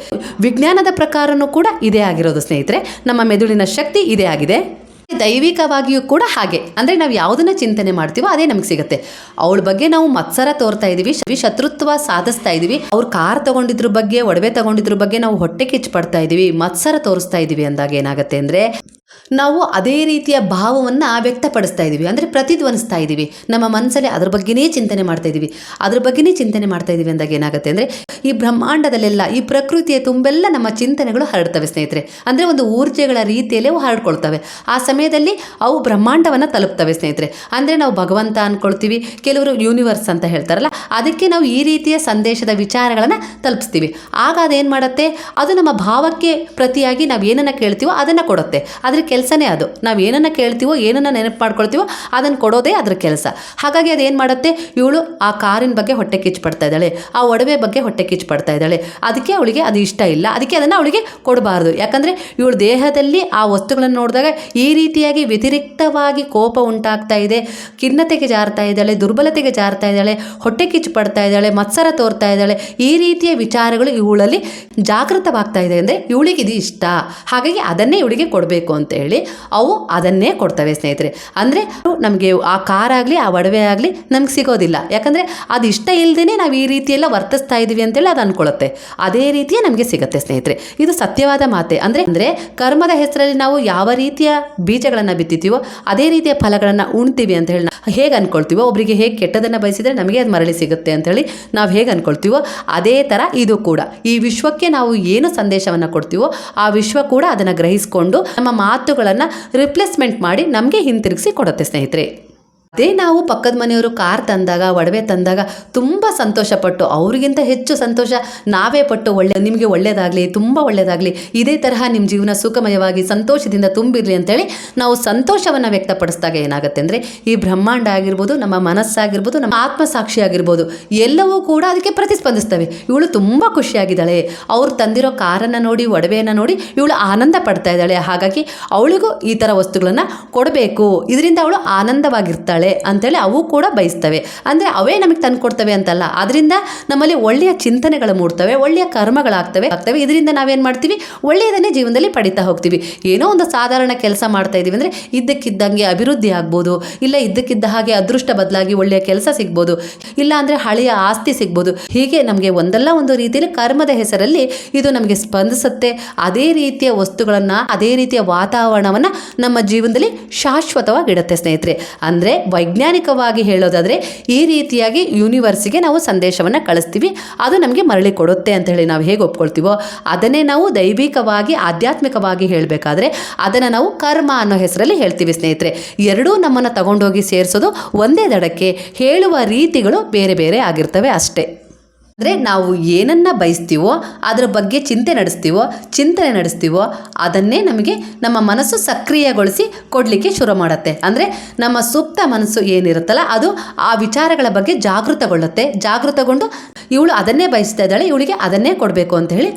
ವಿಜ್ಞಾನದ ಪ್ರಕಾರನೂ ಕೂಡ ಇದೇ ಆಗಿರೋದು ಸ್ನೇಹಿತರೆ. ನಮ್ಮ ಮೆದುಳಿನ ಶಕ್ತಿ ಇದೇ ಆಗಿದೆ. ದೈವಿಕವಾಗಿಯೂ ಕೂಡ ಹಾಗೆ. ಅಂದ್ರೆ ನಾವು ಯಾವುದನ್ನ ಚಿಂತನೆ ಮಾಡ್ತೀವೋ ಅದೇ ನಮಗೆ ಸಿಗುತ್ತೆ. ಅವಳ ಬಗ್ಗೆ ನಾವು ಮತ್ಸರ ತೋರ್ತಾ ಇದೀವಿ ಶ- ಶತ್ರುತ್ವ ಸಾಧಿಸ್ತಾ ಇದೀವಿ, ಅವ್ರು ಕಾರ್ ತಗೊಂಡಿದ್ರ ಬಗ್ಗೆ, ಒಡವೆ ತಗೊಂಡಿದ್ರ ಬಗ್ಗೆ ನಾವು ಹೊಟ್ಟೆ ಕಿಚ್ಚು ಪಡ್ತಾ ಇದೀವಿ, ಮತ್ಸರ ತೋರಿಸ್ತಾ ಇದೀವಿ ಅಂದಾಗ ಏನಾಗುತ್ತೆ ಅಂದರೆ ನಾವು ಅದೇ ರೀತಿಯ ಭಾವವನ್ನು ವ್ಯಕ್ತಪಡಿಸ್ತಾ ಇದ್ದೀವಿ ಅಂದರೆ ಪ್ರತಿಧ್ವನಿಸ್ತಾ ಇದ್ದೀವಿ ನಮ್ಮ ಮನಸ್ಸಲ್ಲಿ ಅದ್ರ ಬಗ್ಗೆನೇ ಚಿಂತನೆ ಮಾಡ್ತಾ ಇದ್ದೀವಿ ಅದ್ರ ಬಗ್ಗೆನೇ ಚಿಂತನೆ ಮಾಡ್ತಾ ಇದ್ದೀವಿ ಅಂದಾಗ ಏನಾಗುತ್ತೆ ಅಂದರೆ ಈ ಬ್ರಹ್ಮಾಂಡದಲ್ಲೆಲ್ಲ, ಈ ಪ್ರಕೃತಿಯ ತುಂಬೆಲ್ಲ ನಮ್ಮ ಚಿಂತನೆಗಳು ಹರಡ್ತವೆ ಸ್ನೇಹಿತರೆ. ಅಂದರೆ ಒಂದು ಊರ್ಜೆಗಳ ರೀತಿಯಲ್ಲೇ ಅವು ಹರಡ್ಕೊಳ್ತವೆ ಆ ಸಮಯದಲ್ಲಿ ಅವು ಬ್ರಹ್ಮಾಂಡವನ್ನು ತಲುಪ್ತವೆ ಸ್ನೇಹಿತರೆ. ಅಂದರೆ ನಾವು ಭಗವಂತ ಅಂದ್ಕೊಳ್ತೀವಿ ಕೆಲವರು ಯೂನಿವರ್ಸ್ ಅಂತ ಹೇಳ್ತಾರಲ್ಲ, ಅದಕ್ಕೆ ನಾವು ಈ ರೀತಿಯ ಸಂದೇಶದ ವಿಚಾರಗಳನ್ನು ತಲುಪಿಸ್ತೀವಿ. ಆಗ ಅದೇನು ಮಾಡುತ್ತೆ? ಅದು ನಮ್ಮ ಭಾವಕ್ಕೆ ಪ್ರತಿಯಾಗಿ ನಾವು ಏನನ್ನು ಕೇಳ್ತೀವೋ ಅದನ್ನು ಕೊಡುತ್ತೆ. ಅದ್ರ ಕೆಲಸನೇ ಅದು. ನಾವು ಏನನ್ನು ಕೇಳ್ತೀವೋ, ಏನನ್ನು ನೆನಪು ಮಾಡ್ಕೊಳ್ತೀವೋ ಅದನ್ನು ಕೊಡೋದೇ ಅದರ ಕೆಲಸ. ಹಾಗಾಗಿ ಅದೇನು ಮಾಡುತ್ತೆ? ಇವಳು ಆ ಕಾರಿನ ಬಗ್ಗೆ ಹೊಟ್ಟೆ ಕಿಚ್ಚು ಪಡ್ತಾ ಇದ್ದಾಳೆ. ಆ ಒಡವೆ ಬಗ್ಗೆ ಹೊಟ್ಟೆ ಕಿಚ್ಚು ಪಡ್ತಾ ಇದ್ದಾಳೆ. ಅದಕ್ಕೆ ಅವಳಿಗೆ ಅದು ಇಷ್ಟ ಇಲ್ಲ. ಅದಕ್ಕೆ ಅದನ್ನು ಅವಳಿಗೆ ಕೊಡಬಾರ್ದು. ಯಾಕಂದರೆ ಇವಳು ದೇಹದಲ್ಲಿ ಆ ವಸ್ತುಗಳನ್ನು ನೋಡಿದಾಗ ಈ ರೀತಿಯಾಗಿ ವ್ಯತಿರಿಕ್ತವಾಗಿ ಕೋಪ ಉಂಟಾಗ್ತಾ ಇದೆ. ಖಿನ್ನತೆಗೆ ಜಾರ್ತಾ ಇದ್ದಾಳೆ, ದುರ್ಬಲತೆಗೆ ಜಾರ್ತಾ ಇದ್ದಾಳೆ, ಹೊಟ್ಟೆ ಕಿಚ್ಚು ಪಡ್ತಾ ಇದ್ದಾಳೆ, ಮತ್ಸರ ತೋರ್ತಾ ಇದ್ದಾಳೆ. ಈ ರೀತಿಯ ವಿಚಾರಗಳು ಇವಳಲ್ಲಿ ಜಾಗೃತವಾಗ್ತಾ ಇದೆ. ಅಂದರೆ ಇವಳಿಗೆ ಇದು ಇಷ್ಟ. ಹಾಗಾಗಿ ಅದನ್ನೇ ಇವಳಿಗೆ ಕೊಡಬೇಕು ಅಂತ. ಹೇಳಿ ಹೇಳಿ ಅವು ಅದನ್ನೇ ಕೊಡ್ತವೆ ಸ್ನೇಹಿತರೆ. ಅಂದರೆ ನಮಗೆ ಆ ಕಾರಾಗಲಿ ಆ ಒಡವೆ ಆಗಲಿ ನಮ್ಗೆ ಸಿಗೋದಿಲ್ಲ. ಯಾಕಂದರೆ ಅದು ಇಷ್ಟ ಇಲ್ಲದೇ ನಾವು ಈ ರೀತಿಯೆಲ್ಲ ವರ್ತಿಸ್ತಾ ಇದ್ದೀವಿ ಅಂತೇಳಿ ಅದು ಅಂದ್ಕೊಳ್ಳುತ್ತೆ ಅದೇ ರೀತಿಯೇ ನಮಗೆ ಸಿಗುತ್ತೆ ಸ್ನೇಹಿತರೆ. ಇದು ಸತ್ಯವಾದ ಮಾತೆ. ಅಂದರೆ ಅಂದರೆ ಕರ್ಮದ ಹೆಸರಲ್ಲಿ ನಾವು ಯಾವ ರೀತಿಯ ಬೀಜಗಳನ್ನು ಬಿತ್ತಿತೀವೋ, ಅದೇ ರೀತಿಯ ಫಲಗಳನ್ನು ಉಣ್ತೀವಿ ಅಂತ ಹೇಳಿ ಹೇಗೆ ಅಂದ್ಕೊಳ್ತೀವೋ ಒಬ್ಬರಿಗೆ ಹೇಗೆ ಕೆಟ್ಟದನ್ನು ಬಯಸಿದರೆ ನಮಗೆ ಅದು ಮರಳಿ ಸಿಗುತ್ತೆ ಅಂತೇಳಿ ನಾವು ಹೇಗೆ ಅಂದ್ಕೊಳ್ತೀವೋ ಅದೇ ಥರ ಇದು ಕೂಡ. ಈ ವಿಶ್ವಕ್ಕೆ ನಾವು ಏನು ಸಂದೇಶವನ್ನು ಕೊಡ್ತೀವೋ ಆ ವಿಶ್ವ ಕೂಡ ಅದನ್ನು ಗ್ರಹಿಸಿಕೊಂಡು ನಮ್ಮ ಮಾತುಗಳನ್ನು ರಿಪ್ಲೇಸ್ಮೆಂಟ್ ಮಾಡಿ ನಮಗೆ ಹಿಂತಿರುಗಿಸಿ ಕೊಡುತ್ತೆ ಸ್ನೇಹಿತರೆ. ಅದೇ ನಾವು ಪಕ್ಕದ ಮನೆಯವರು ಕಾರ್ ತಂದಾಗ, ಒಡವೆ ತಂದಾಗ ತುಂಬ ಸಂತೋಷಪಟ್ಟು, ಅವರಿಗಿಂತ ಹೆಚ್ಚು ಸಂತೋಷ ನಾವೇ ಪಟ್ಟು ಒಳ್ಳೆ, ನಿಮಗೆ ಒಳ್ಳೆಯದಾಗಲಿ ತುಂಬ ಒಳ್ಳೆಯದಾಗಲಿ ಇದೇ ತರಹ ನಿಮ್ಮ ಜೀವನ ಸುಖಮಯವಾಗಿ ಸಂತೋಷದಿಂದ ತುಂಬಿರಲಿ ಅಂತೇಳಿ ನಾವು ಸಂತೋಷವನ್ನು ವ್ಯಕ್ತಪಡಿಸಿದಾಗ ಏನಾಗುತ್ತೆ ಅಂದರೆ ಈ ಬ್ರಹ್ಮಾಂಡ ಆಗಿರ್ಬೋದು, ನಮ್ಮ ಮನಸ್ಸಾಗಿರ್ಬೋದು, ನಮ್ಮ ಆತ್ಮಸಾಕ್ಷಿ ಆಗಿರ್ಬೋದು, ಎಲ್ಲವೂ ಕೂಡ ಅದಕ್ಕೆ ಪ್ರತಿಸ್ಪಂದಿಸ್ತವೆ. ಇವಳು ತುಂಬ ಖುಷಿಯಾಗಿದ್ದಾಳೆ. ಅವ್ರು ತಂದಿರೋ ಕಾರನ್ನು ನೋಡಿ, ಒಡವೆಯನ್ನು ನೋಡಿ ಇವಳು ಆನಂದ ಪಡ್ತಾ ಇದ್ದಾಳೆ. ಹಾಗಾಗಿ ಅವಳಿಗೂ ಈ ಥರ ವಸ್ತುಗಳನ್ನು ಕೊಡಬೇಕು. ಇದರಿಂದ ಅವಳು ಆನಂದವಾಗಿರ್ತಾಳೆ. ಅಂತೇಳಿ ಅವು ಕೂಡ ಬಯಸ್ತವೆ. ಅಂದರೆ ಅವೇ ನಮಗೆ ತಂದು ಕೊಡ್ತವೆ ಅಂತಲ್ಲ. ಅದರಿಂದ ನಮ್ಮಲ್ಲಿ ಒಳ್ಳೆಯ ಚಿಂತನೆಗಳು ಮೂಡ್ತವೆ, ಒಳ್ಳೆಯ ಕರ್ಮಗಳಾಗ್ತವೆ, ಆಗ್ತವೆ. ಇದರಿಂದ ನಾವೇನು ಮಾಡ್ತೀವಿ? ಒಳ್ಳೆಯದನ್ನೇ ಜೀವನದಲ್ಲಿ ಪಡಿತಾ ಹೋಗ್ತೀವಿ. ಏನೋ ಒಂದು ಸಾಧಾರಣ ಕೆಲಸ ಮಾಡ್ತಾ ಇದ್ದೀವಿ ಅಂದರೆ ಇದ್ದಕ್ಕಿದ್ದಂಗೆ ಅಭಿವೃದ್ಧಿ ಆಗ್ಬೋದು, ಇಲ್ಲ ಇದ್ದಕ್ಕಿದ್ದ ಹಾಗೆ ಅದೃಷ್ಟ ಬದಲಾಗಿ ಒಳ್ಳೆಯ ಕೆಲಸ ಸಿಗ್ಬೋದು, ಇಲ್ಲ ಅಂದರೆ ಹಳೆಯ ಆಸ್ತಿ ಸಿಗ್ಬೋದು. ಹೀಗೆ ನಮಗೆ ಒಂದಲ್ಲ ಒಂದು ರೀತಿಯಲ್ಲಿ ಕರ್ಮದ ಹೆಸರಲ್ಲಿ ಇದು ನಮಗೆ ಸ್ಪಂದಿಸುತ್ತೆ. ಅದೇ ರೀತಿಯ ವಸ್ತುಗಳನ್ನು, ಅದೇ ರೀತಿಯ ವಾತಾವರಣವನ್ನು ನಮ್ಮ ಜೀವನದಲ್ಲಿ ಶಾಶ್ವತವಾಗಿ ಇಡುತ್ತೆ ಸ್ನೇಹಿತರೆ. ಅಂದರೆ ವೈಜ್ಞಾನಿಕವಾಗಿ ಹೇಳೋದಾದರೆ ಈ ರೀತಿಯಾಗಿ ಯೂನಿವರ್ಸಿಗೆ ನಾವು ಸಂದೇಶವನ್ನು ಕಳಿಸ್ತೀವಿ. ಅದು ನಮಗೆ ಮರಳಿ ಕೊಡುತ್ತೆ ಅಂತ ಹೇಳಿ ನಾವು ಹೇಗೆ ಒಪ್ಕೊಳ್ತೀವೋ, ಅದನ್ನೇ ನಾವು ದೈವಿಕವಾಗಿ, ಆಧ್ಯಾತ್ಮಿಕವಾಗಿ ಹೇಳಬೇಕಾದ್ರೆ ಅದನ್ನು ನಾವು ಕರ್ಮ ಅನ್ನೋ ಹೆಸರಲ್ಲಿ ಹೇಳ್ತೀವಿ ಸ್ನೇಹಿತರೆ. ಎರಡೂ ನಮ್ಮನ್ನು ತಗೊಂಡೋಗಿ ಸೇರಿಸೋದು ಒಂದೇ ದಡಕ್ಕೆ, ಹೇಳುವ ರೀತಿಗಳು ಬೇರೆ ಬೇರೆ ಆಗಿರ್ತವೆ ಅಷ್ಟೇ. ಅಂದರೆ ನಾವು ಏನನ್ನ ಬಯಸ್ತೀವೋ ಅದರ ಬಗ್ಗೆ ಚಿಂತೆ ನಡೆಸ್ತೀವೋ, ಚಿಂತನೆ ನಡೆಸ್ತೀವೋ ಅದನ್ನೇ ನಮಗೆ ನಮ್ಮ ಮನಸ್ಸು ಸಕ್ರಿಯಗೊಳಿಸಿ ಕೊಡಲಿಕ್ಕೆ ಶುರು ಮಾಡುತ್ತೆ. ಅಂದರೆ ನಮ್ಮ ಸುಪ್ತ ಮನಸ್ಸು ಏನಿರುತ್ತಲ್ಲ ಅದು ಆ ವಿಚಾರಗಳ ಬಗ್ಗೆ ಜಾಗೃತಗೊಳ್ಳುತ್ತೆ. ಜಾಗೃತಗೊಂಡು ಇವಳು ಅದನ್ನೇ ಬಯಸ್ತಾ ಇದ್ದಾಳೆ, ಇವಳಿಗೆ ಅದನ್ನೇ ಕೊಡಬೇಕು ಅಂತ ಹೇಳಿ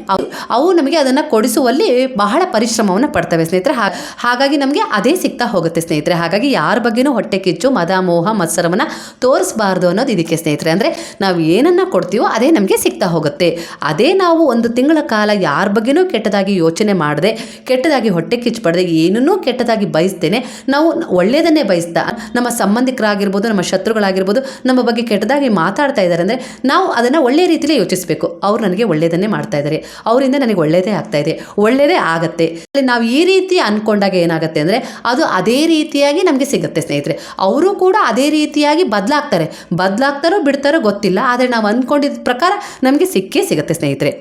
ಅವು ನಮಗೆ ಅದನ್ನು ಕೊಡಿಸುವಲ್ಲಿ ಬಹಳ ಪರಿಶ್ರಮವನ್ನು ಪಡ್ತವೆ ಸ್ನೇಹಿತರೆ. ಹಾಗಾಗಿ ನಮಗೆ ಅದೇ ಸಿಗ್ತಾ ಹೋಗುತ್ತೆ ಸ್ನೇಹಿತರೆ. ಹಾಗಾಗಿ ಯಾರ ಬಗ್ಗೆನೂ ಹೊಟ್ಟೆ ಕಿಚ್ಚು, ಮದ, ಮೋಹ, ಮತ್ಸರವನ್ನು ತೋರಿಸಬಾರ್ದು ಅನ್ನೋದು ಇದಕ್ಕೆ ಸ್ನೇಹಿತರೆ. ಅಂದರೆ ನಾವು ಏನನ್ನ ಕೊಡ್ತೀವೋ ಅದೇ ನಮಗೆ ಸಿಗ್ತಾ ಹೋಗುತ್ತೆ. ಅದೇ ನಾವು ಒಂದು ತಿಂಗಳ ಕಾಲ ಯಾರ ಬಗ್ಗೆನೂ ಕೆಟ್ಟದಾಗಿ ಯೋಚನೆ ಮಾಡದೆ, ಕೆಟ್ಟದಾಗಿ ಹೊಟ್ಟೆ ಕಿಚ್ಚು ಪಡದೆ, ಏನನ್ನೂ ಕೆಟ್ಟದಾಗಿ ಬಯಸ್ತೇನೆ. ನಾವು ಒಳ್ಳೆಯದನ್ನೇ ಬಯಸ್ತಾ, ನಮ್ಮ ಸಂಬಂಧಿಕರಾಗಿರ್ಬೋದು, ನಮ್ಮ ಶತ್ರುಗಳಾಗಿರ್ಬೋದು, ನಮ್ಮ ಬಗ್ಗೆ ಕೆಟ್ಟದಾಗಿ ಮಾತಾಡ್ತಾ ಇದ್ದಾರೆ ಅಂದರೆ ನಾವು ಅದನ್ನು ಒಳ್ಳೆಯ ರೀತಿಯಲ್ಲಿ ಯೋಚಿಸಬೇಕು. ಅವ್ರು ನನಗೆ ಒಳ್ಳೆಯದನ್ನೇ ಮಾಡ್ತಾ ಇದ್ದಾರೆ ಅವರಿಂದ ನನಗೆ ಒಳ್ಳೆಯದೇ ಆಗ್ತಾ ಇದೆ. ಒಳ್ಳೆಯದೇ ಆಗತ್ತೆ. ನಾವು ಈ ರೀತಿ ಅಂದ್ಕೊಂಡಾಗ ಏನಾಗುತ್ತೆ ಅಂದರೆ ಅದು ಅದೇ ರೀತಿಯಾಗಿ ನಮಗೆ ಸಿಗುತ್ತೆ ಸ್ನೇಹಿತರೆ. ಅವರು ಕೂಡ ಅದೇ ರೀತಿಯಾಗಿ ಬದಲಾಗ್ತಾರೆ. ಬದಲಾಗ್ತಾರೋ ಬಿಡ್ತಾರೋ ಗೊತ್ತಿಲ್ಲ. ಆದರೆ ನಾವು ಅಂದ್ಕೊಂಡಿದ್ದ ಪ್ರಕಾರ ನಮಗೆ ಸಿಕ್ಕೇ ಸಿಗುತ್ತೆ, ಸ್ನೇಹಿತರೆ.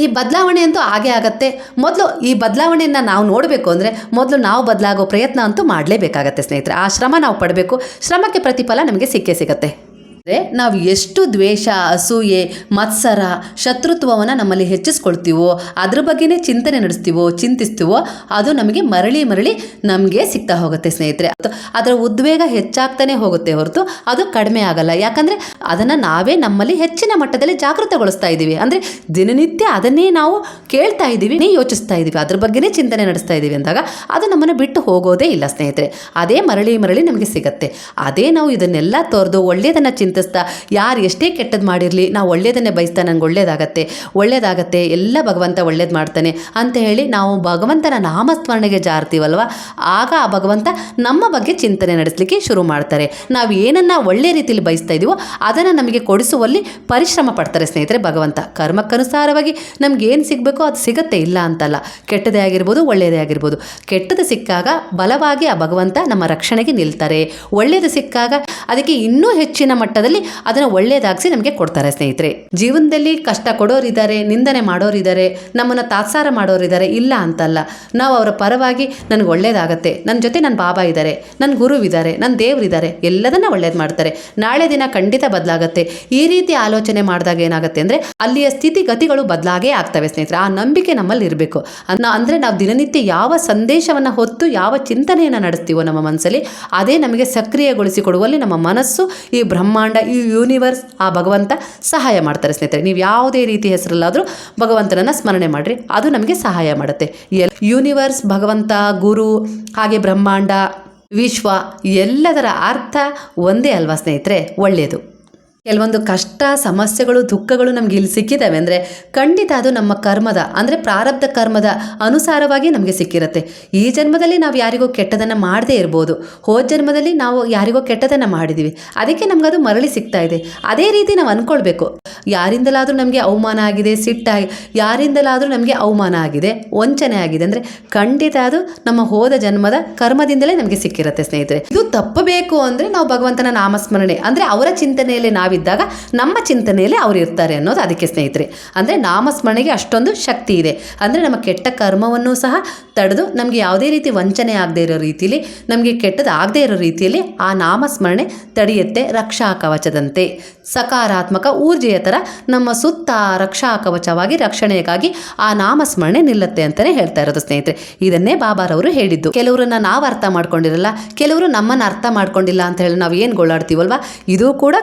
ಈ ಬದಲಾವಣೆ ಅಂತೂ ಹಾಗೆ ಆಗತ್ತೆ. ಮೊದಲು ಈ ಬದಲಾವಣೆಯನ್ನು ನಾವು ನೋಡಬೇಕು ಅಂದರೆ ಮೊದಲು ನಾವು ಬದಲಾಗೋ ಪ್ರಯತ್ನ ಅಂತೂ ಮಾಡಲೇಬೇಕಾಗತ್ತೆ, ಸ್ನೇಹಿತರೆ. ಆ ಶ್ರಮ ನಾವು ಪಡಬೇಕು. ಶ್ರಮಕ್ಕೆ ಪ್ರತಿಫಲ ನಮಗೆ ಸಿಕ್ಕೇ ಸಿಗುತ್ತೆ. ನಾವು ಎಷ್ಟು ದ್ವೇಷ, ಅಸೂಯೆ, ಮತ್ಸರ, ಶತ್ರುತ್ವವನ್ನು ನಮ್ಮಲ್ಲಿ ಹೆಚ್ಚಿಸ್ಕೊಳ್ತೀವೋ, ಅದ್ರ ಬಗ್ಗೆನೇ ಚಿಂತನೆ ನಡೆಸ್ತೀವೋ, ಚಿಂತಿಸ್ತೀವೋ, ಅದು ನಮಗೆ ಮರಳಿ ಮರಳಿ ನಮಗೆ ಸಿಗ್ತಾ ಹೋಗುತ್ತೆ ಸ್ನೇಹಿತರೆ. ಅದರ ಉದ್ವೇಗ ಹೆಚ್ಚಾಗ್ತಾನೆ ಹೋಗುತ್ತೆ ಹೊರತು ಅದು ಕಡಿಮೆ ಆಗಲ್ಲ. ಯಾಕಂದರೆ ಅದನ್ನು ನಾವೇ ನಮ್ಮಲ್ಲಿ ಹೆಚ್ಚಿನ ಮಟ್ಟದಲ್ಲಿ ಜಾಗೃತಗೊಳಿಸ್ತಾ ಇದ್ದೀವಿ. ಅಂದರೆ ದಿನನಿತ್ಯ ಅದನ್ನೇ ನಾವು ಕೇಳ್ತಾ ಇದ್ದೀವಿ ಯೋಚಿಸ್ತಾ ಇದ್ದೀವಿ, ಅದ್ರ ಬಗ್ಗೆನೇ ಚಿಂತನೆ ನಡೆಸ್ತಾ ಇದ್ದೀವಿ ಅಂದಾಗ ಅದು ನಮ್ಮನ್ನು ಬಿಟ್ಟು ಹೋಗೋದೇ ಇಲ್ಲ ಸ್ನೇಹಿತರೆ. ಅದೇ ಮರಳಿ ಮರಳಿ ನಮಗೆ ಸಿಗತ್ತೆ. ಅದೇ ನಾವು ಇದನ್ನೆಲ್ಲ ತೋರ್ದು ಒಳ್ಳೆಯದನ್ನು ಚಿಂತಿಸ್ತಾ, ಯಾರು ಎಷ್ಟೇ ಕೆಟ್ಟದ್ದು ಮಾಡಿರಲಿ ನಾವು ಒಳ್ಳೆಯದನ್ನೇ ಬಯಸ್ತಾ ನಂಗೆ ಒಳ್ಳೇದಾಗತ್ತೆ. ಒಳ್ಳೇದಾಗತ್ತೆ, ಎಲ್ಲ ಭಗವಂತ ಒಳ್ಳೇದು ಮಾಡ್ತಾನೆ. ಅಂತ ಹೇಳಿ ನಾವು ಭಗವಂತನ ನಾಮಸ್ಮರಣೆಗೆ ಜಾರ್ತೀವಲ್ವ? ಆಗ ಆ ಭಗವಂತ ನಮ್ಮ ಬಗ್ಗೆ ಚಿಂತನೆ ನಡೆಸಲಿಕ್ಕೆ ಶುರು ಮಾಡ್ತಾರೆ. ನಾವು ಏನನ್ನ ಒಳ್ಳೆ ರೀತಿಯಲ್ಲಿ ಬಯಸ್ತಾ ಇದೀವೋ, ಅದನ್ನು ನಮಗೆ ಕೊಡಿಸುವಲ್ಲಿ ಪರಿಶ್ರಮ ಪಡ್ತಾರೆ ಸ್ನೇಹಿತರೆ ಭಗವಂತ. ಕರ್ಮಕ್ಕನುಸಾರವಾಗಿ ನಮ್ಗೆ ಏನು ಸಿಗಬೇಕೋ ಅದು ಸಿಗತ್ತೆ, ಇಲ್ಲ ಅಂತಲ್ಲ. ಕೆಟ್ಟದೇ ಆಗಿರ್ಬೋದು ಒಳ್ಳೆಯದೇ ಆಗಿರ್ಬೋದು. ಕೆಟ್ಟದ್ದು ಸಿಕ್ಕಾಗ ಬಲವಾಗಿ ಆ ಭಗವಂತ ನಮ್ಮ ರಕ್ಷಣೆಗೆ ನಿಲ್ತಾರೆ. ಒಳ್ಳೆಯದು ಸಿಕ್ಕಾಗ ಅದಕ್ಕೆ ಇನ್ನೂ ಹೆಚ್ಚಿನ ಮಟ್ಟದಲ್ಲಿ ಅದನ್ನು ಒಳ್ಳೆಯದಾಗಿಸಿ ನಮಗೆ ಕೊಡ್ತಾರೆ ಸ್ನೇಹಿತರೆ. ಜೀವನದಲ್ಲಿ ಕಷ್ಟ ಕೊಡೋರಿದ್ದಾರೆ, ನಿಂದನೆ ಮಾಡೋರಿದ್ದಾರೆ, ನಮ್ಮನ್ನು ತಾತ್ಸಾರ ಮಾಡೋರಿದ್ದಾರೆ, ಇಲ್ಲ ಅಂತಲ್ಲ. ನಾವು ಅವರ ಪರವಾಗಿ ನನಗೆ ಒಳ್ಳೇದಾಗತ್ತೆ. ನನ್ನ ಜೊತೆ ನನ್ನ ಬಾಬಾ ಇದ್ದಾರೆ ನನ್ನ ಗುರು ಇದ್ದಾರೆ ನನ್ನ ದೇವರಿದ್ದಾರೆ ಎಲ್ಲದನ್ನ ಒಳ್ಳೇದು ಮಾಡ್ತಾರೆ. ನಾಳೆ ದಿನ ಖಂಡಿತ ಬದಲಾಗತ್ತೆ. ಈ ರೀತಿ ಆಲೋಚನೆ ಮಾಡಿದಾಗ ಏನಾಗುತ್ತೆ ಅಂದರೆ ಅಲ್ಲಿಯ ಸ್ಥಿತಿಗತಿಗಳು ಬದಲಾಗೇ ಆಗ್ತವೆ ಸ್ನೇಹಿತರೆ. ಆ ನಂಬಿಕೆ ನಮ್ಮಲ್ಲಿ ಇರಬೇಕು. ಅಂದರೆ ನಾವು ದಿನನಿತ್ಯ ಯಾವ ಸಂದೇಶವನ್ನು ಹೊತ್ತು ಯಾವ ಚಿಂತನೆಯನ್ನು ನಡೆಸ್ತೀವೋ ನಮ್ಮ ಮನಸ್ಸಲ್ಲಿ ಅದೇ ನಮಗೆ ಸಕ್ರಿಯಗೊಳಿಸಿ ಕೊಡುವಲ್ಲಿ ನಮ್ಮ ಮನಸ್ಸು ಈ ಬ್ರಹ್ಮಾಂಡ ಈ ಯೂನಿವರ್ಸ್ ಆ ಭಗವಂತ ಸಹಾಯ ಮಾಡ್ತಾರೆ ಸ್ನೇಹಿತರೆ. ನೀವು ಯಾವುದೇ ರೀತಿ ಹೆಸರಲ್ಲಾದರೂ ಭಗವಂತನನ್ನು ಸ್ಮರಣೆ ಮಾಡಿರಿ. ಅದು ನಮಗೆ ಸಹಾಯ ಮಾಡುತ್ತೆ. ಎಲ್ ಯೂನಿವರ್ಸ್ ಭಗವಂತ, ಗುರು, ಹಾಗೆ ಬ್ರಹ್ಮಾಂಡ, ವಿಶ್ವ ಎಲ್ಲದರ ಅರ್ಥ ಒಂದೇ ಅಲ್ವಾ ಸ್ನೇಹಿತರೆ? ಒಳ್ಳೆಯದು ಕೆಲವೊಂದು ಕಷ್ಟ, ಸಮಸ್ಯೆಗಳು, ದುಃಖಗಳು ನಮ್ಗೆ ಇಲ್ಲಿ ಸಿಕ್ಕಿದ್ದಾವೆ ಅಂದರೆ ಖಂಡಿತ ಅದು ನಮ್ಮ ಕರ್ಮದ, ಅಂದರೆ ಪ್ರಾರಬ್ಧ ಕರ್ಮದ ಅನುಸಾರವಾಗಿ ನಮಗೆ ಸಿಕ್ಕಿರುತ್ತೆ. ಈ ಜನ್ಮದಲ್ಲಿ ನಾವು ಯಾರಿಗೋ ಕೆಟ್ಟದನ್ನು ಮಾಡದೇ ಇರ್ಬೋದು. ಹೋದ ಜನ್ಮದಲ್ಲಿ ನಾವು ಯಾರಿಗೋ ಕೆಟ್ಟದನ್ನು ಮಾಡಿದ್ದೀವಿ ಅದಕ್ಕೆ ನಮಗದು ಮರಳಿ ಸಿಗ್ತಾ ಇದೆ. ಅದೇ ರೀತಿ ನಾವು ಅಂದ್ಕೊಳ್ಬೇಕು ಯಾರಿಂದಲಾದರೂ ನಮಗೆ ಅವಮಾನ ಆಗಿದೆ ಸಿಟ್ಟಾಗಿ ಯಾರಿಂದಲಾದರೂ ನಮಗೆ ಅವಮಾನ ಆಗಿದೆ, ವಂಚನೆ ಆಗಿದೆ ಅಂದರೆ ಖಂಡಿತ ಅದು ನಮ್ಮ ಹೋದ ಜನ್ಮದ ಕರ್ಮದಿಂದಲೇ ನಮಗೆ ಸಿಕ್ಕಿರುತ್ತೆ ಸ್ನೇಹಿತರೆ. ಇದು ತಪ್ಪಬೇಕು ಅಂದರೆ ನಾವು ಭಗವಂತನ ನಾಮಸ್ಮರಣೆ, ಅಂದರೆ ಅವರ ಚಿಂತನೆಯಲ್ಲಿ ನಾವಿದ್ದಾಗ ನಮ್ಮ ಚಿಂತನೆಯಲ್ಲಿ ಅವರು ಇರ್ತಾರೆ ಅನ್ನೋದು ಅದಕ್ಕೆ ಸ್ನೇಹಿತರೆ. ಅಂದರೆ ನಾಮಸ್ಮರಣೆಗೆ ಅಷ್ಟೊಂದು ಶಕ್ತಿ ಇದೆ. ಅಂದರೆ ನಮ್ಮ ಕೆಟ್ಟ ಕರ್ಮವನ್ನು ಸಹ ತಡೆದು ನಮಗೆ ಯಾವುದೇ ರೀತಿ ವಂಚನೆ ಆಗದೇ ಇರೋ ರೀತಿಯಲ್ಲಿ ನಮಗೆ ಕೆಟ್ಟದ್ದು ಆಗದೇ ಇರೋ ರೀತಿಯಲ್ಲಿ ಆ ನಾಮಸ್ಮರಣೆ ತಡೆಯುತ್ತೆ ರಕ್ಷಾ ಕವಚದಂತೆ. ಸಕಾರಾತ್ಮಕ ಊರ್ಜೆಯ ಥರ ನಮ್ಮ ಸುತ್ತ ರಕ್ಷಾ ಕವಚವಾಗಿ, ರಕ್ಷಣೆಗಾಗಿ ಆ ನಾಮಸ್ಮರಣೆ ನಿಲ್ಲುತ್ತೆ ಅಂತಲೇ ಹೇಳ್ತಾ ಇರೋದು ಸ್ನೇಹಿತರೆ. ಇದನ್ನೇ ಬಾಬಾರವರು ಹೇಳಿದ್ದು. ಕೆಲವರನ್ನ ನಾವು ಅರ್ಥ ಮಾಡ್ಕೊಂಡಿರಲ್ಲ, ಕೆಲವರು ನಮ್ಮನ್ನು ಅರ್ಥ ಮಾಡ್ಕೊಂಡಿಲ್ಲ ಅಂತ ಹೇಳಿ ನಾವು ಏನು ಗೋಳಾಡ್ತೀವಲ್ವಾ? ಇದು ಕೂಡ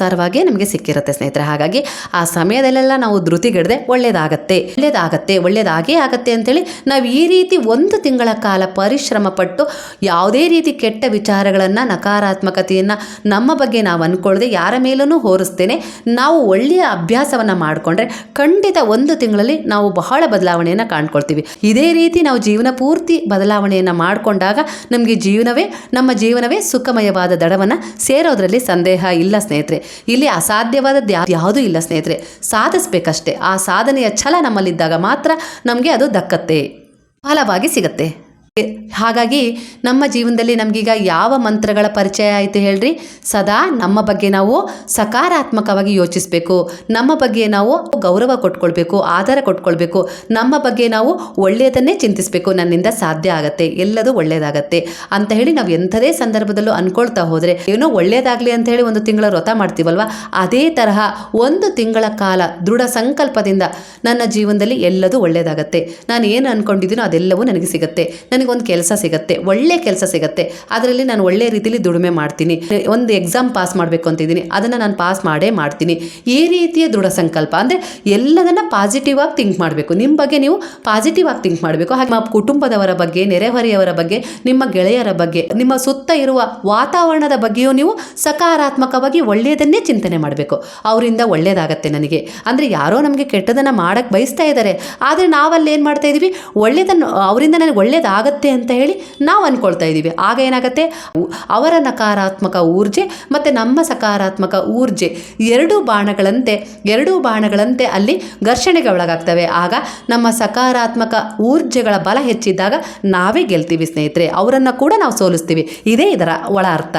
ಕರ್ಮಕ್ಕನುಸಾರವಾಗಿಯೇ ನಮಗೆ ಸಿಕ್ಕಿರುತ್ತೆ ಸ್ನೇಹಿತರೆ. ಹಾಗಾಗಿ ಆ ಸಮಯದಲ್ಲೆಲ್ಲ ನಾವು ಧೃತಿಗಿಡದೆ ಒಳ್ಳೇದಾಗತ್ತೆ ಒಳ್ಳೇದಾಗತ್ತೆ, ಒಳ್ಳೇದಾಗೇ ಆಗತ್ತೆ ಅಂತೇಳಿ ನಾವು ಈ ರೀತಿ ಒಂದು ತಿಂಗಳ ಕಾಲ ಪರಿಶ್ರಮ ಪಟ್ಟು ಯಾವುದೇ ರೀತಿ ಕೆಟ್ಟ ವಿಚಾರಗಳನ್ನು, ನಕಾರಾತ್ಮಕತೆಯನ್ನು ನಮ್ಮ ಬಗ್ಗೆ ನಾವು ಅಂದ್ಕೊಳ್ಳದೆ ಯಾರ ಮೇಲೂ ಹೋರಿಸ್ತೇನೆ. ನಾವು ಒಳ್ಳೆಯ ಅಭ್ಯಾಸವನ್ನು ಮಾಡಿಕೊಂಡ್ರೆ ಖಂಡಿತ ಒಂದು ತಿಂಗಳಲ್ಲಿ ನಾವು ಬಹಳ ಬದಲಾವಣೆಯನ್ನು ಕಾಣ್ಕೊಳ್ತೀವಿ. ಇದೇ ರೀತಿ ನಾವು ಜೀವನ ಪೂರ್ತಿ ಬದಲಾವಣೆಯನ್ನು ಮಾಡಿಕೊಂಡಾಗ ನಮಗೆ ಜೀವನವೇ, ನಮ್ಮ ಜೀವನವೇ ಸುಖಮಯವಾದ ದಡವನ್ನು ಸೇರೋದರಲ್ಲಿ ಸಂದೇಹ ಇಲ್ಲ ಸ್ನೇಹಿತರೆ. ಇಲ್ಲಿ ಅಸಾಧ್ಯವಾದ ಯಾವುದೂ ಇಲ್ಲ ಸ್ನೇಹಿತರೆ. ಸಾಧಿಸ್ಬೇಕಷ್ಟೇ. ಆ ಸಾಧನೆಯ ಛಲ ನಮ್ಮಲ್ಲಿದ್ದಾಗ ಮಾತ್ರ ನಮಗೆ ಅದು ದಕ್ಕತ್ತೆ. ಫಲವಾಗಿ ಸಿಗತ್ತೆ. ಹಾಗಾಗಿ ನಮ್ಮ ಜೀವನದಲ್ಲಿ ನಮಗೀಗ ಯಾವ ಮಂತ್ರಗಳ ಪರಿಚಯ ಆಯಿತು ಹೇಳ್ರಿ? ಸದಾ ನಮ್ಮ ಬಗ್ಗೆ ನಾವು ಸಕಾರಾತ್ಮಕವಾಗಿ ಯೋಚಿಸಬೇಕು. ನಮ್ಮ ಬಗ್ಗೆ ನಾವು ಗೌರವ ಕೊಟ್ಕೊಳ್ಬೇಕು ಆಧಾರ ಕೊಟ್ಕೊಳ್ಬೇಕು. ನಮ್ಮ ಬಗ್ಗೆ ನಾವು ಒಳ್ಳೆಯದನ್ನೇ ಚಿಂತಿಸಬೇಕು. ನನ್ನಿಂದ ಸಾಧ್ಯ ಆಗತ್ತೆ, ಎಲ್ಲದೂ ಒಳ್ಳೆಯದಾಗತ್ತೆ ಅಂತ ಹೇಳಿ ನಾವು ಎಂಥದೇ ಸಂದರ್ಭದಲ್ಲೂ ಅನ್ಕೊಳ್ತಾ ಹೋದರೆ, ಏನೋ ಒಳ್ಳೆಯದಾಗಲಿ ಅಂತ ಹೇಳಿ ಒಂದು ತಿಂಗಳ ವ್ರತ ಮಾಡ್ತೀವಲ್ವ? ಅದೇ ತರಹ ಒಂದು ತಿಂಗಳ ಕಾಲ ದೃಢ ಸಂಕಲ್ಪದಿಂದ ನನ್ನ ಜೀವನದಲ್ಲಿ ಎಲ್ಲದೂ ಒಳ್ಳೆಯದಾಗತ್ತೆ. ನಾನು ಏನು ಅನ್ಕೊಂಡಿದ್ದೀನೋ ಅದೆಲ್ಲವೂ ನನಗೆ ಸಿಗುತ್ತೆ. ನನಗೊಂದು ಕೆಲಸ ಸಿಗುತ್ತೆ, ಒಳ್ಳೆ ಕೆಲಸ ಸಿಗುತ್ತೆ, ಅದರಲ್ಲಿ ನಾನು ಒಳ್ಳೆ ರೀತಿಯಲ್ಲಿ ದುಡಿಮೆ ಮಾಡ್ತೀನಿ. ಒಂದು ಎಕ್ಸಾಮ್ ಪಾಸ್ ಮಾಡಬೇಕು ಅಂತಿದ್ದೀನಿ, ಅದನ್ನು ನಾನು ಪಾಸ್ ಮಾಡೇ ಮಾಡ್ತೀನಿ. ಈ ರೀತಿಯ ದೃಢ ಸಂಕಲ್ಪ ಅಂದರೆ ಎಲ್ಲದನ್ನು ಪಾಸಿಟಿವ್ ಆಗಿ ಥಿಂಕ್ ಮಾಡಬೇಕು. ನಿಮ್ಮ ಬಗ್ಗೆ ನೀವು ಪಾಸಿಟಿವ್ ಆಗಿ ಥಿಂಕ್ ಮಾಡಬೇಕು. ಹಾಗೆ ನಿಮ್ಮ ಕುಟುಂಬದವರ ಬಗ್ಗೆ, ನೆರೆಹೊರೆಯವರ ಬಗ್ಗೆ, ನಿಮ್ಮ ಗೆಳೆಯರ ಬಗ್ಗೆ, ನಿಮ್ಮ ಸುತ್ತ ಇರುವ ವಾತಾವರಣದ ಬಗ್ಗೆಯೂ ನೀವು ಸಕಾರಾತ್ಮಕವಾಗಿ ಒಳ್ಳೆಯದನ್ನೇ ಚಿಂತನೆ ಮಾಡಬೇಕು. ಅವರಿಂದ ಒಳ್ಳೆಯದಾಗತ್ತೆ ನನಗೆ. ಅಂದರೆ ಯಾರೋ ನಮಗೆ ಕೆಟ್ಟದನ್ನು ಮಾಡೋಕ್ಕೆ ಬಯಸ್ತಾ ಇದ್ದಾರೆ ಆದರೆ ನಾವಲ್ಲಿ ಏನು ಮಾಡ್ತಾ ಇದ್ದೀವಿ ಒಳ್ಳೆಯದನ್ನು ಅವರಿಂದ ನನಗೆ ಒಳ್ಳೇದಾಗತ್ತೆ ಅಂತ ಹೇಳಿ ನಾವು ಅಂದ್ಕೊಳ್ತಾ ಇದ್ದೀವಿ. ಆಗ ಏನಾಗುತ್ತೆ? ಅವರ ನಕಾರಾತ್ಮಕ ಊರ್ಜೆ ಮತ್ತು ನಮ್ಮ ಸಕಾರಾತ್ಮಕ ಊರ್ಜೆ ಎರಡೂ ಬಾಣಗಳಂತೆ ಎರಡೂ ಬಾಣಗಳಂತೆ ಅಲ್ಲಿ ಘರ್ಷಣೆಗೆ ಒಳಗಾಗ್ತವೆ. ಆಗ ನಮ್ಮ ಸಕಾರಾತ್ಮಕ ಊರ್ಜೆಗಳ ಬಲ ಹೆಚ್ಚಿದ್ದಾಗ ನಾವೇ ಗೆಲ್ತೀವಿ ಸ್ನೇಹಿತರೆ. ಅವರನ್ನು ಕೂಡ ನಾವು ಸೋಲಿಸ್ತೀವಿ. ಇದೇ ಇದರ ಒಳ ಅರ್ಥ.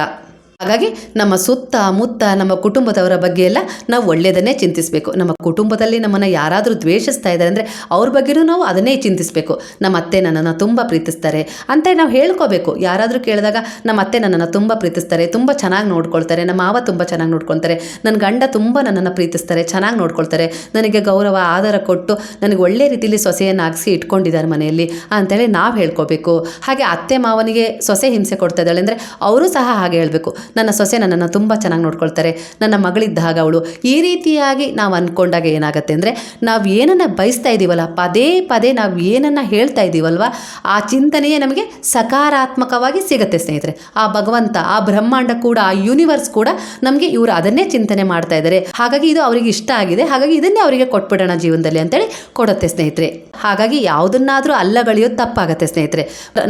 ಹಾಗಾಗಿ ನಮ್ಮ ಸುತ್ತ ಮುತ್ತ ನಮ್ಮ ಕುಟುಂಬದವರ ಬಗ್ಗೆ ಎಲ್ಲ ನಾವು ಒಳ್ಳೆಯದನ್ನೇ ಚಿಂತಿಸಬೇಕು. ನಮ್ಮ ಕುಟುಂಬದಲ್ಲಿ ನಮ್ಮನ್ನು ಯಾರಾದರೂ ದ್ವೇಷಿಸ್ತಾ ಇದ್ದಾರೆ ಅಂದರೆ ಅವ್ರ ಬಗ್ಗೆನೂ ನಾವು ಅದನ್ನೇ ಚಿಂತಿಸಬೇಕು. ನಮ್ಮ ಅತ್ತೆ ನನ್ನನ್ನು ತುಂಬ ಪ್ರೀತಿಸ್ತಾರೆ ಅಂತ ನಾವು ಹೇಳ್ಕೋಬೇಕು. ಯಾರಾದರೂ ಕೇಳಿದಾಗ ನಮ್ಮ ಅತ್ತೆ ನನ್ನನ್ನು ತುಂಬ ಪ್ರೀತಿಸ್ತಾರೆ, ತುಂಬ ಚೆನ್ನಾಗಿ ನೋಡ್ಕೊಳ್ತಾರೆ, ನಮ್ಮ ಮಾವ ತುಂಬ ಚೆನ್ನಾಗಿ ನೋಡ್ಕೊಳ್ತಾರೆ ನನ್ನ ಗಂಡ ತುಂಬ ನನ್ನನ್ನು ಪ್ರೀತಿಸ್ತಾರೆ, ಚೆನ್ನಾಗಿ ನೋಡ್ಕೊಳ್ತಾರೆ, ನನಗೆ ಗೌರವ ಆಧಾರ ಕೊಟ್ಟು ನನಗೆ ಒಳ್ಳೆ ರೀತಿಯಲ್ಲಿ ಸೊಸೆಯನ್ನು ಹಾಕಿಸಿ ಇಟ್ಕೊಂಡಿದ್ದಾರೆ ಮನೆಯಲ್ಲಿ ಅಂತೇಳಿ ನಾವು ಹೇಳ್ಕೋಬೇಕು. ಹಾಗೆ ಅತ್ತೆ ಮಾವನಿಗೆ ಸೊಸೆ ಹಿಂಸೆ ಕೊಡ್ತಾ ಇದ್ದಾಳೆ ಅಂದರೆ ಅವರು ಸಹ ಹಾಗೆ ಹೇಳಬೇಕು. ನನ್ನ ಸೊಸೆ ನನ್ನನ್ನು ತುಂಬ ಚೆನ್ನಾಗಿ ನೋಡ್ಕೊಳ್ತಾರೆ. ನನ್ನ ಮಗಳಿದ್ದ ಹಾಗೆ ಅವಳು ಈ ರೀತಿಯಾಗಿ ನಾವು ಅಂದ್ಕೊಂಡಾಗ ಏನಾಗುತ್ತೆ ಅಂದರೆ ನಾವು ಏನನ್ನು ಬಯಸ್ತಾ ಇದ್ದೀವಲ್ಲ ಪದೇ ಪದೇ ನಾವು ಏನನ್ನು ಹೇಳ್ತಾ ಇದ್ದೀವಲ್ವ ಆ ಚಿಂತನೆಯೇ ನಮಗೆ ಸಕಾರಾತ್ಮಕವಾಗಿ ಸಿಗುತ್ತೆ ಸ್ನೇಹಿತರೆ. ಆ ಭಗವಂತ, ಆ ಬ್ರಹ್ಮಾಂಡ ಕೂಡ, ಆ ಯೂನಿವರ್ಸ್ ಕೂಡ ನಮಗೆ ಇವರು ಅದನ್ನೇ ಚಿಂತನೆ ಮಾಡ್ತಾ ಇದ್ದಾರೆ. ಹಾಗಾಗಿ ಇದು ಅವರಿಗೆ ಇಷ್ಟ ಆಗಿದೆ, ಹಾಗಾಗಿ ಇದನ್ನೇ ಅವರಿಗೆ ಕೊಟ್ಬಿಡೋಣ ಜೀವನದಲ್ಲಿ ಅಂತೇಳಿ ಕೊಡುತ್ತೆ ಸ್ನೇಹಿತರೆ. ಹಾಗಾಗಿ ಯಾವುದನ್ನಾದರೂ ಅಲ್ಲಗಳೆಯೋದು ತಪ್ಪಾಗುತ್ತೆ ಸ್ನೇಹಿತರೆ.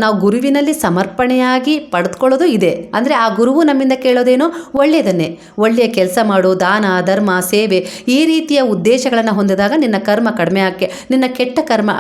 ನಾವು ಗುರುವಿನಲ್ಲಿ ಸಮರ್ಪಣೆಯಾಗಿ ಪಡೆದುಕೊಳ್ಳೋದು ಇದೆ. ಅಂದರೆ ಆ ಗುರುವು ನಮ್ಮಿಂದ ಕೇಳೋದೇನು? ಒಳ್ಳೆಯದನ್ನೇ. ಒಳ್ಳೆಯ ಕೆಲಸ ಮಾಡು, ದಾನ, ಧರ್ಮ, ಸೇವೆ ಈ ರೀತಿಯ ಉದ್ದೇಶಗಳನ್ನು ಹೊಂದಿದಾಗ ನಿನ್ನ ಕರ್ಮ ಕಡಿಮೆ ಆಕೆ, ನಿನ್ನ ಕೆಟ್ಟ ಕರ್ಮ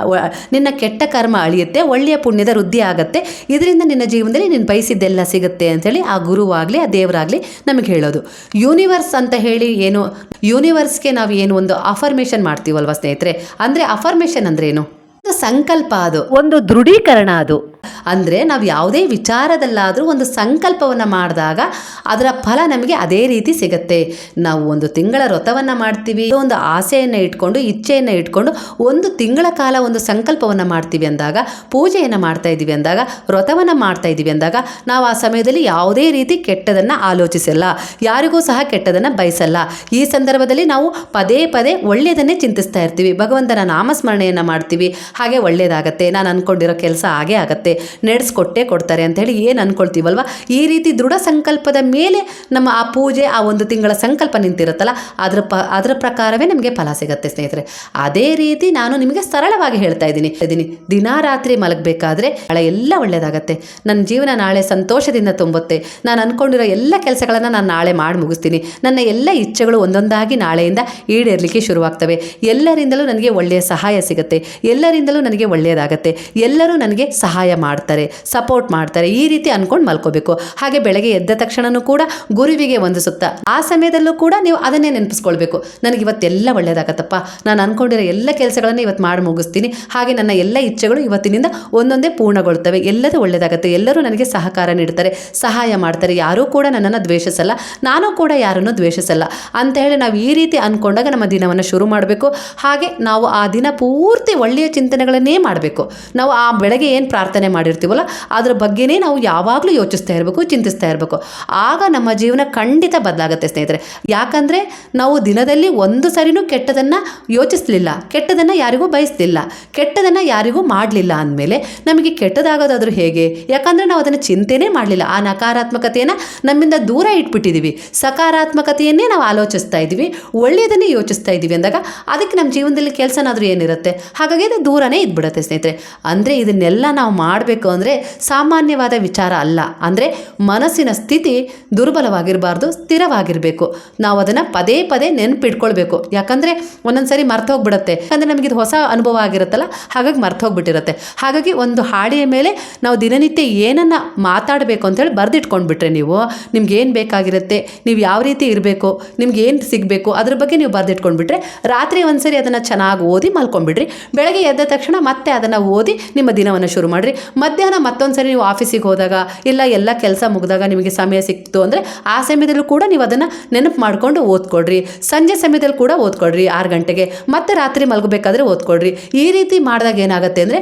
ನಿನ್ನ ಕೆಟ್ಟ ಕರ್ಮ ಅಳಿಯುತ್ತೆ, ಒಳ್ಳೆಯ ಪುಣ್ಯದ ವೃದ್ಧಿ ಆಗುತ್ತೆ. ಇದರಿಂದ ನಿನ್ನ ಜೀವನದಲ್ಲಿ ನೀನು ಬಯಸಿದ್ದೆಲ್ಲ ಸಿಗುತ್ತೆ ಅಂಥೇಳಿ ಆ ಗುರುವಾಗಲಿ ಆ ದೇವರಾಗಲಿ ನಮಗೆ ಹೇಳೋದು. ಯೂನಿವರ್ಸ್ ಅಂತ ಹೇಳಿ ಏನು, ಯೂನಿವರ್ಸ್ಗೆ ನಾವು ಏನು ಒಂದು ಅಫರ್ಮೇಷನ್ ಮಾಡ್ತೀವಲ್ವ ಸ್ನೇಹಿತರೆ? ಅಂದರೆ ಅಫರ್ಮೇಷನ್ ಅಂದ್ರೇನು? ಸಂಕಲ್ಪ ಅದು. ಒಂದು ದೃಢೀಕರಣ ಅದು. ಅಂದರೆ ನಾವು ಯಾವುದೇ ವಿಚಾರದಲ್ಲಾದರೂ ಒಂದು ಸಂಕಲ್ಪವನ್ನು ಮಾಡಿದಾಗ ಅದರ ಫಲ ನಮಗೆ ಅದೇ ರೀತಿ ಸಿಗತ್ತೆ. ನಾವು ಒಂದು ತಿಂಗಳ ವ್ರತವನ್ನು ಮಾಡ್ತೀವಿ ಒಂದು ಆಸೆಯನ್ನು ಇಟ್ಕೊಂಡು ಇಚ್ಛೆಯನ್ನು ಇಟ್ಕೊಂಡು ಒಂದು ತಿಂಗಳ ಕಾಲ ಒಂದು ಸಂಕಲ್ಪವನ್ನು ಮಾಡ್ತೀವಿ ಅಂದಾಗ ಪೂಜೆಯನ್ನು ಮಾಡ್ತಾ ಇದ್ದೀವಿ ಅಂದಾಗ ವ್ರತವನ್ನು ಮಾಡ್ತಾ ಇದ್ದೀವಿ ಅಂದಾಗ ನಾವು ಆ ಸಮಯದಲ್ಲಿ ಯಾವುದೇ ರೀತಿ ಕೆಟ್ಟದನ್ನು ಆಲೋಚಿಸಲ್ಲ. ಯಾರಿಗೂ ಸಹ ಕೆಟ್ಟದನ್ನು ಬಯಸಲ್ಲ. ಈ ಸಂದರ್ಭದಲ್ಲಿ ನಾವು ಪದೇ ಪದೇ ಒಳ್ಳೆಯದನ್ನೇ ಚಿಂತಿಸ್ತಾ ಇರ್ತೀವಿ. ಭಗವಂತನ ನಾಮಸ್ಮರಣೆಯನ್ನು ಮಾಡ್ತೀವಿ. ಹಾಗೆ ಒಳ್ಳೇದಾಗತ್ತೆ, ನಾನು ಅಂದ್ಕೊಂಡಿರೋ ಕೆಲಸ ಹಾಗೆ ಆಗತ್ತೆ, ನಡೆಸ್ಕೊಟ್ಟೇ ಕೊಡ್ತಾರೆ ಅಂತ ಹೇಳಿ ಏನು ಅಂದ್ಕೊಳ್ತೀವಲ್ವ ಈ ರೀತಿ ದೃಢ ಸಂಕಲ್ಪದ ಮೇಲೆ ನಮ್ಮ ಆ ಪೂಜೆ, ಆ ಒಂದು ತಿಂಗಳ ಸಂಕಲ್ಪ ನಿಂತಿರುತ್ತಲ್ಲ, ಅದರ ಪ, ಅದರ ಪ್ರಕಾರವೇ ನಮಗೆ ಫಲ ಸಿಗುತ್ತೆ ಸ್ನೇಹಿತರೆ. ಅದೇ ರೀತಿ ನಾನು ನಿಮಗೆ ಸರಳವಾಗಿ ಹೇಳ್ತಾ ಇದ್ದೀನಿ. ಇದ್ದೀನಿ ದಿನಾ ರಾತ್ರಿ ಮಲಗಬೇಕಾದ್ರೆ ನಾಳೆ ಎಲ್ಲ ಒಳ್ಳೆಯದಾಗತ್ತೆ ನನ್ನ ಜೀವನ ನಾಳೆ ಸಂತೋಷದಿಂದ ತುಂಬುತ್ತೆ. ನಾನು ಅಂದ್ಕೊಂಡಿರೋ ಎಲ್ಲ ಕೆಲಸಗಳನ್ನು ನಾನು ನಾಳೆ ಮಾಡಿ ಮುಗಿಸ್ತೀನಿ. ನನ್ನ ಎಲ್ಲ ಇಚ್ಛೆಗಳು ಒಂದೊಂದಾಗಿ ನಾಳೆಯಿಂದ ಈಡೇರಲಿಕ್ಕೆ ಶುರುವಾಗ್ತವೆ. ಎಲ್ಲರಿಂದಲೂ ನನಗೆ ಒಳ್ಳೆಯ ಸಹಾಯ ಸಿಗುತ್ತೆ. ಎಲ್ಲರಿಂದಲೂ ನನಗೆ ಒಳ್ಳೆಯದಾಗತ್ತೆ. ಎಲ್ಲರೂ ನನಗೆ ಸಹಾಯ ಮಾಡ್ತಾರೆ ಸಪೋರ್ಟ್ ಮಾಡ್ತಾರೆ, ಈ ರೀತಿ ಅಂದ್ಕೊಂಡು ಮಲ್ಕೋಬೇಕು. ಹಾಗೆ ಬೆಳಗ್ಗೆ ಎದ್ದ ತಕ್ಷಣನೂ ಕೂಡ ಗುರುವಿಗೆ ವಂದಿಸುತ್ತಾ, ಆ ಸಮಯದಲ್ಲೂ ಕೂಡ ನೀವು ಅದನ್ನೇ ನೆನಪಿಸ್ಕೊಳ್ಬೇಕು. ನನಗೆ ಇವತ್ತೆಲ್ಲ ಒಳ್ಳೆಯದಾಗತ್ತಪ್ಪ. ನಾನು ಅಂದ್ಕೊಂಡಿರೋ ಎಲ್ಲ ಕೆಲಸಗಳನ್ನು ಇವತ್ತು ಮಾಡಿ ಮುಗಿಸ್ತೀನಿ. ಹಾಗೆ ನನ್ನ ಎಲ್ಲ ಇಚ್ಛೆಗಳು ಇವತ್ತಿನಿಂದ ಒಂದೊಂದೇ ಪೂರ್ಣಗೊಳ್ತವೆ ಎಲ್ಲದೂ ಒಳ್ಳೆಯದಾಗುತ್ತೆ. ಎಲ್ಲರೂ ನನಗೆ ಸಹಕಾರ ನೀಡ್ತಾರೆ, ಸಹಾಯ ಮಾಡ್ತಾರೆ. ಯಾರೂ ಕೂಡ ನನ್ನನ್ನು ದ್ವೇಷಿಸಲ್ಲ. ನಾನು ಕೂಡ ಯಾರನ್ನು ದ್ವೇಷಿಸಲ್ಲ. ಅಂತ ಹೇಳಿ ನಾವು ಈ ರೀತಿ ಅಂದ್ಕೊಂಡಾಗ ನಮ್ಮ ದಿನವನ್ನು ಶುರು ಮಾಡಬೇಕು. ಹಾಗೆ ನಾವು ಆ ದಿನ ಪೂರ್ತಿ ಒಳ್ಳೆಯ ಚಿಂತನೆಗಳನ್ನೇ ಮಾಡಬೇಕು. ನಾವು ಆ ಬೆಳಗ್ಗೆ ಏನು ಪ್ರಾರ್ಥನೆ ಮಾಡಿರ್ತೀವಲ್ಲ, ಅದ್ರ ಬಗ್ಗೆನೇ ನಾವು ಯಾವಾಗಲೂ ಯೋಚಿಸ್ತಾ ಇರಬೇಕು, ಚಿಂತಿಸ್ತಾ ಇರಬೇಕು. ಆಗ ನಮ್ಮ ಜೀವನ ಖಂಡಿತ ಬದಲಾಗುತ್ತೆ ಸ್ನೇಹಿತರೆ. ಯಾಕಂದರೆ ನಾವು ದಿನದಲ್ಲಿ ಒಂದು ಸರಿನೂ ಕೆಟ್ಟದನ್ನು ಯೋಚಿಸಲಿಲ್ಲ. ಕೆಟ್ಟದನ್ನು ಯಾರಿಗೂ ಬಯಸಲಿಲ್ಲ. ಕೆಟ್ಟದನ್ನು ಯಾರಿಗೂ ಮಾಡಲಿಲ್ಲ ಅಂದಮೇಲೆ ನಮಗೆ ಕೆಟ್ಟದಾಗೋದಾದ್ರೂ ಹೇಗೆ? ಯಾಕಂದರೆ ನಾವು ಅದನ್ನು ಚಿಂತೆನೇ ಮಾಡಲಿಲ್ಲ. ಆ ನಕಾರಾತ್ಮಕತೆಯನ್ನು ನಮ್ಮಿಂದ ದೂರ ಇಟ್ಬಿಟ್ಟಿದ್ದೀವಿ ಸಕಾರಾತ್ಮಕತೆಯನ್ನೇ ನಾವು ಆಲೋಚಿಸ್ತಾ ಇದ್ದೀವಿ ಒಳ್ಳೆಯದನ್ನೇ ಯೋಚಿಸ್ತಾ ಇದ್ದೀವಿ ಅಂದಾಗ ಅದಕ್ಕೆ ನಮ್ಮ ಜೀವನದಲ್ಲಿ ಕೆಲಸನಾದರೂ ಏನಿರುತ್ತೆ? ಹಾಗಾಗಿ ಅದು ದೂರನೇ ಇದ್ಬಿಡುತ್ತೆ ಸ್ನೇಹಿತರೆ. ಅಂದರೆ ಇದನ್ನೆಲ್ಲ ನಾವು ಮಾಡಬೇಕು ಅಂದರೆ ಸಾಮಾನ್ಯವಾದ ವಿಚಾರ ಅಲ್ಲ. ಅಂದರೆ ಮನಸ್ಸಿನ ಸ್ಥಿತಿ ದುರ್ಬಲವಾಗಿರಬಾರ್ದು, ಸ್ಥಿರವಾಗಿರಬೇಕು. ನಾವು ಅದನ್ನು ಪದೇ ಪದೇ ನೆನಪಿಟ್ಕೊಳ್ಬೇಕು. ಯಾಕಂದರೆ ಒಂದೊಂದು ಸರಿ ಮರ್ತು ಹೋಗ್ಬಿಡುತ್ತೆ ಯಾಕಂದರೆ ನಮಗೆ ಇದು ಹೊಸ ಅನುಭವ ಆಗಿರುತ್ತಲ್ಲ, ಹಾಗಾಗಿ ಮರ್ತು ಹೋಗ್ಬಿಟ್ಟಿರುತ್ತೆ ಹಾಗಾಗಿ ಒಂದು ಹಾಡಿಯ ಮೇಲೆ ನಾವು ದಿನನಿತ್ಯ ಏನನ್ನು ಮಾತಾಡಬೇಕು ಅಂತೇಳಿ ಬರೆದಿಟ್ಕೊಂಡ್ಬಿಟ್ರೆ ನೀವು, ನಿಮ್ಗೆ ಏನು ಬೇಕಾಗಿರುತ್ತೆ, ನೀವು ಯಾವ ರೀತಿ ಇರಬೇಕು, ನಿಮ್ಗೆ ಏನು ಸಿಗಬೇಕು, ಅದ್ರ ಬಗ್ಗೆ ನೀವು ಬರೆದಿಟ್ಕೊಂಡ್ಬಿಟ್ರೆ ರಾತ್ರಿ ಒಂದ್ಸರಿ ಅದನ್ನು ಚೆನ್ನಾಗಿ ಓದಿ ಮಲ್ಕೊಂಡ್ಬಿಡ್ರಿ. ಬೆಳಗ್ಗೆ ಎದ್ದ ತಕ್ಷಣ ಮತ್ತೆ ಅದನ್ನು ಓದಿ ನಿಮ್ಮ ದಿನವನ್ನು ಶುರು ಮಾಡಿರಿ. ಮಧ್ಯಾಹ್ನ ಮತ್ತೊಂದು ಸರಿ ನೀವು ಆಫೀಸಿಗೆ ಹೋದಾಗ ಇಲ್ಲ ಎಲ್ಲ ಕೆಲಸ ಮುಗಿದಾಗ ನಿಮಗೆ ಸಮಯ ಸಿಕ್ತು ಅಂದರೆ ಆ ಸಮಯದಲ್ಲೂ ಕೂಡ ನೀವು ಅದನ್ನು ನೆನಪು ಮಾಡಿಕೊಂಡು ಓದ್ಕೊಡ್ರಿ ಸಂಜೆ ಸಮಯದಲ್ಲಿ ಕೂಡ ಓದ್ಕೊಡ್ರಿ ಆರು ಗಂಟೆಗೆ ಮತ್ತೆ ರಾತ್ರಿ ಮಲಗಬೇಕಾದ್ರೆ ಓದ್ಕೊಡ್ರಿ ಈ ರೀತಿ ಮಾಡಿದಾಗ ಏನಾಗುತ್ತೆ ಅಂದರೆ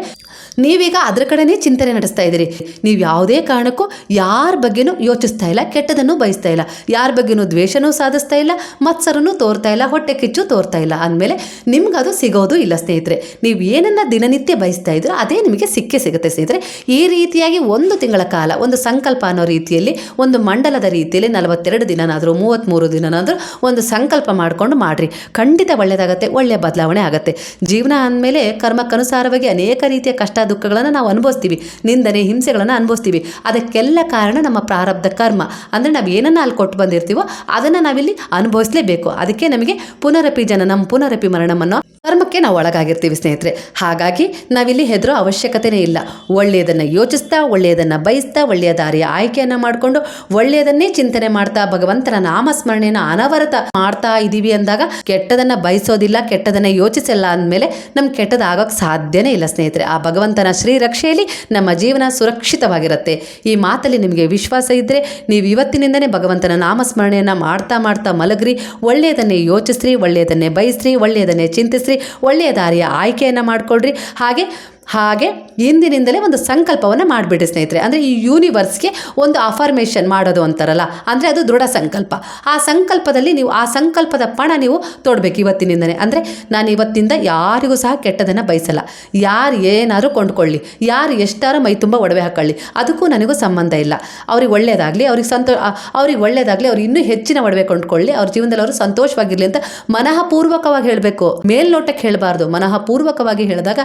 ನೀವೀಗ ಅದರ ಕಡೆನೇ ಚಿಂತನೆ ನಡೆಸ್ತಾ ಇದ್ದೀರಿ. ನೀವು ಯಾವುದೇ ಕಾರಣಕ್ಕೂ ಯಾರ ಬಗ್ಗೆನೂ ಯೋಚಿಸ್ತಾ ಇಲ್ಲ ಕೆಟ್ಟದನ್ನು ಬಯಸ್ತಾ ಇಲ್ಲ. ಯಾರ ಬಗ್ಗೆನೂ ದ್ವೇಷನೂ ಸಾಧಿಸ್ತಾ ಇಲ್ಲ, ಮತ್ಸರನೂ ತೋರ್ತಾ ಇಲ್ಲ, ಹೊಟ್ಟೆ ಕಿಚ್ಚು ತೋರ್ತಾ ಇಲ್ಲ. ಅಂದಮೇಲೆ ನಿಮ್ಗದು ಸಿಗೋದು ಇಲ್ಲ ಸ್ನೇಹಿತರೆ. ನೀವು ಏನನ್ನ ದಿನನಿತ್ಯ ಬಯಸ್ತಾ ಇದ್ರೋ ಅದೇ ನಿಮಗೆ ಸಿಕ್ಕೇ ಸಿಗುತ್ತೆ ಸ್ನೇಹಿತರೆ. ಈ ರೀತಿಯಾಗಿ ಒಂದು ತಿಂಗಳ ಕಾಲ, ಒಂದು ಸಂಕಲ್ಪ ಅನ್ನೋ ರೀತಿಯಲ್ಲಿ, ಒಂದು ಮಂಡಲದ ರೀತಿಯಲ್ಲಿ ನಲವತ್ತೆರಡು ದಿನನಾದರೂ ಮೂವತ್ತ್ಮೂರು ದಿನನಾದರೂ ಒಂದು ಸಂಕಲ್ಪ ಮಾಡಿಕೊಂಡು ಮಾಡಿರಿ. ಖಂಡಿತ ಒಳ್ಳೆಯದಾಗತ್ತೆ ಒಳ್ಳೆಯ ಬದಲಾವಣೆ ಆಗುತ್ತೆ. ಜೀವನ ಅಂದಮೇಲೆ ಕರ್ಮಕ್ಕನುಸಾರವಾಗಿ ಅನೇಕ ರೀತಿಯ ಕಷ್ಟ ದುಃಖಗಳನ್ನು ನಾವು ಅನುಭವಿಸ್ತೀವಿ. ನಿಂದನೆ, ಹಿಂಸೆಗಳನ್ನು ಅನುಭವಿಸ್ತೀವಿ. ಅದಕ್ಕೆಲ್ಲ ಕಾರಣ ನಮ್ಮ ಪ್ರಾರಬ್ಧ ಕರ್ಮ. ಅಂದರೆ ನಾವು ಏನನ್ನು ಅಲ್ಲಿ ಕೊಟ್ಟು ಬಂದಿರ್ತೀವೋ ಅದನ್ನು ನಾವಿಲ್ಲಿ ಅನುಭವಿಸಲೇಬೇಕು. ಅದಕ್ಕೆ ನಮಗೆ ಪುನರಪಿ ಜನನಂ, ಪುನರಪಿ ಮರಣಂ ಕರ್ಮಕ್ಕೆ ನಾವು ಒಳಗಾಗಿರ್ತೀವಿ ಸ್ನೇಹಿತರೆ. ಹಾಗಾಗಿ ನಾವಿಲ್ಲಿ ಹೆದರೋ ಅವಶ್ಯಕತೆನೇ ಇಲ್ಲ. ಒಳ್ಳೆಯದನ್ನು ಯೋಚಿಸ್ತಾ, ಒಳ್ಳೆಯದನ್ನು ಬಯಸ್ತಾ, ಒಳ್ಳೆಯ ದಾರಿಯ ಆಯ್ಕೆಯನ್ನು ಮಾಡಿಕೊಂಡು, ಒಳ್ಳೆಯದನ್ನೇ ಚಿಂತನೆ ಮಾಡ್ತಾ ಭಗವಂತನ ನಾಮಸ್ಮರಣೆಯನ್ನು ಅನವರತ ಮಾಡ್ತಾ ಇದ್ದೀವಿ ಅಂದಾಗ ಕೆಟ್ಟದನ್ನು ಬಯಸೋದಿಲ್ಲ, ಕೆಟ್ಟದನ್ನು ಯೋಚಿಸಲ್ಲ ಅಂದಮೇಲೆ ನಮ್ಗೆ ಕೆಟ್ಟದಾಗೋಕ್ಕೆ ಸಾಧ್ಯನೇ ಇಲ್ಲ ಸ್ನೇಹಿತರೆ. ಆ ಭಗವಂತನ ಶ್ರೀರಕ್ಷೆಯಲ್ಲಿ ನಮ್ಮ ಜೀವನ ಸುರಕ್ಷಿತವಾಗಿರುತ್ತೆ. ಈ ಮಾತಲ್ಲಿ ನಿಮಗೆ ವಿಶ್ವಾಸ ಇದ್ದರೆ ನೀವು ಇವತ್ತಿನಿಂದನೇ ಭಗವಂತನ ನಾಮಸ್ಮರಣೆಯನ್ನು ಮಾಡ್ತಾ ಮಾಡ್ತಾ ಮಲಗ್ರಿ. ಒಳ್ಳೆಯದನ್ನೇ ಯೋಚಿಸ್ರಿ, ಒಳ್ಳೆಯದನ್ನೇ ಬಯಸ್ರಿ, ಒಳ್ಳೆಯದನ್ನೇ ಚಿಂತಿಸ್ರಿ ಒಳ್ಳೆಯ ದಾರಿಯ ಆಯ್ಕೆಯನ್ನು ಮಾಡಿಕೊಳ್ಳ್ರಿ ಹಾಗೆ ಹಾಗೆ ಇಂದಿನಿಂದಲೇ ಒಂದು ಸಂಕಲ್ಪವನ್ನು ಮಾಡಿಬಿಡಿ ಸ್ನೇಹಿತರೆ. ಅಂದರೆ ಈ ಯೂನಿವರ್ಸ್ಗೆ ಒಂದು ಅಫಾರ್ಮೇಷನ್ ಮಾಡೋದು ಅಂತಾರಲ್ಲ, ಅಂದರೆ ಅದು ದೃಢ ಸಂಕಲ್ಪ. ಆ ಸಂಕಲ್ಪದಲ್ಲಿ ನೀವು, ಆ ಸಂಕಲ್ಪದ ಪಣ ನೀವು ತೊಡಬೇಕು ಇವತ್ತಿನಿಂದನೇ. ಅಂದರೆ ನಾನು ಇವತ್ತಿಂದ ಯಾರಿಗೂ ಸಹ ಕೆಟ್ಟದನ್ನು ಬಯಸಲ್ಲ. ಯಾರು ಏನಾದರೂ ಕೊಂಡ್ಕೊಳ್ಳಿ. ಯಾರು ಎಷ್ಟಾರು ಮೈ ತುಂಬ ಒಡವೆ ಹಾಕೊಳ್ಳಿ. ಅದಕ್ಕೂ ನನಗೂ ಸಂಬಂಧ ಇಲ್ಲ. ಅವ್ರಿಗೆ ಒಳ್ಳೆಯದಾಗಲಿ ಅವ್ರಿಗೆ ಸಂತೋ ಅವ್ರಿಗೆ ಒಳ್ಳೆಯದಾಗಲಿ ಅವ್ರು ಇನ್ನೂ ಹೆಚ್ಚಿನ ಒಡವೆ ಕೊಂಡ್ಕೊಳ್ಳಿ. ಅವ್ರ ಜೀವನದಲ್ಲಿ ಅವರು ಸಂತೋಷವಾಗಿರಲಿ ಅಂತ ಮನಃಪೂರ್ವಕವಾಗಿ ಹೇಳಬೇಕು. ಮೇಲ್ನೋಟಕ್ಕೆ ಹೇಳಬಾರ್ದು. ಮನಃಪೂರ್ವಕವಾಗಿ ಹೇಳಿದಾಗ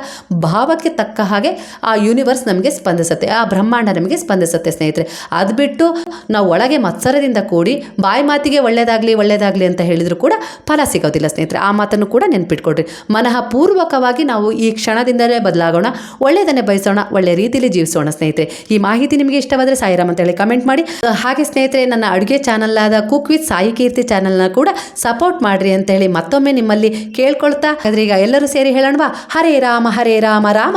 ಭಾವಕ್ಕೆ ತಕ್ಕ ಹಾಗೆ ಆ ಯೂನಿವರ್ಸ್ ನಮಗೆ ಸ್ಪಂದಿಸುತ್ತೆ, ಆ ಬ್ರಹ್ಮಾಂಡ ನಮಗೆ ಸ್ಪಂದಿಸುತ್ತೆ ಸ್ನೇಹಿತರೆ. ಅದು ಬಿಟ್ಟು ನಾವು ಒಳಗೆ ಮತ್ಸರದಿಂದ ಕೂಡಿ ಬಾಯಿ ಮಾತಿಗೆ ಒಳ್ಳೆಯದಾಗಲಿ ಒಳ್ಳೆಯದಾಗಲಿ ಅಂತ ಹೇಳಿದರೂ ಕೂಡ ಫಲ ಸಿಗೋದಿಲ್ಲ ಸ್ನೇಹಿತರೆ. ಆ ಮಾತನ್ನು ಕೂಡ ನೆನ್ಪಿಟ್ಕೊಡ್ರಿ ಮನಃಪೂರ್ವಕವಾಗಿ ನಾವು ಈ ಕ್ಷಣದಿಂದಲೇ ಬದಲಾಗೋಣ ಒಳ್ಳೆಯದನ್ನೇ ಬಯಸೋಣ, ಒಳ್ಳೆ ರೀತಿಯಲ್ಲಿ ಜೀವಿಸೋಣ ಸ್ನೇಹಿತರೆ. ಈ ಮಾಹಿತಿ ನಿಮಗೆ ಇಷ್ಟವಾದರೆ ಸಾಯಿರಾಮ್ ಅಂತ ಹೇಳಿ ಕಮೆಂಟ್ ಮಾಡಿ. ಹಾಗೆ ಸ್ನೇಹಿತರೆ, ನನ್ನ ಅಡುಗೆ ಚಾನಲ್ ಆದ ಕುಕ್ ವಿತ್ ಸಾಯಿ ಕೀರ್ತಿ ಚಾನಲ್ನ ಕೂಡ ಸಪೋರ್ಟ್ ಮಾಡಿರಿ ಅಂತ ಹೇಳಿ ಮತ್ತೊಮ್ಮೆ ನಿಮ್ಮಲ್ಲಿ ಕೇಳ್ಕೊಳ್ತಾ. ಆದ್ರೆ ಎಲ್ಲರೂ ಸೇರಿ ಹೇಳೋಣವಾ? ಹರೇ ರಾಮ ಹರೇ ರಾಮ ರಾಮ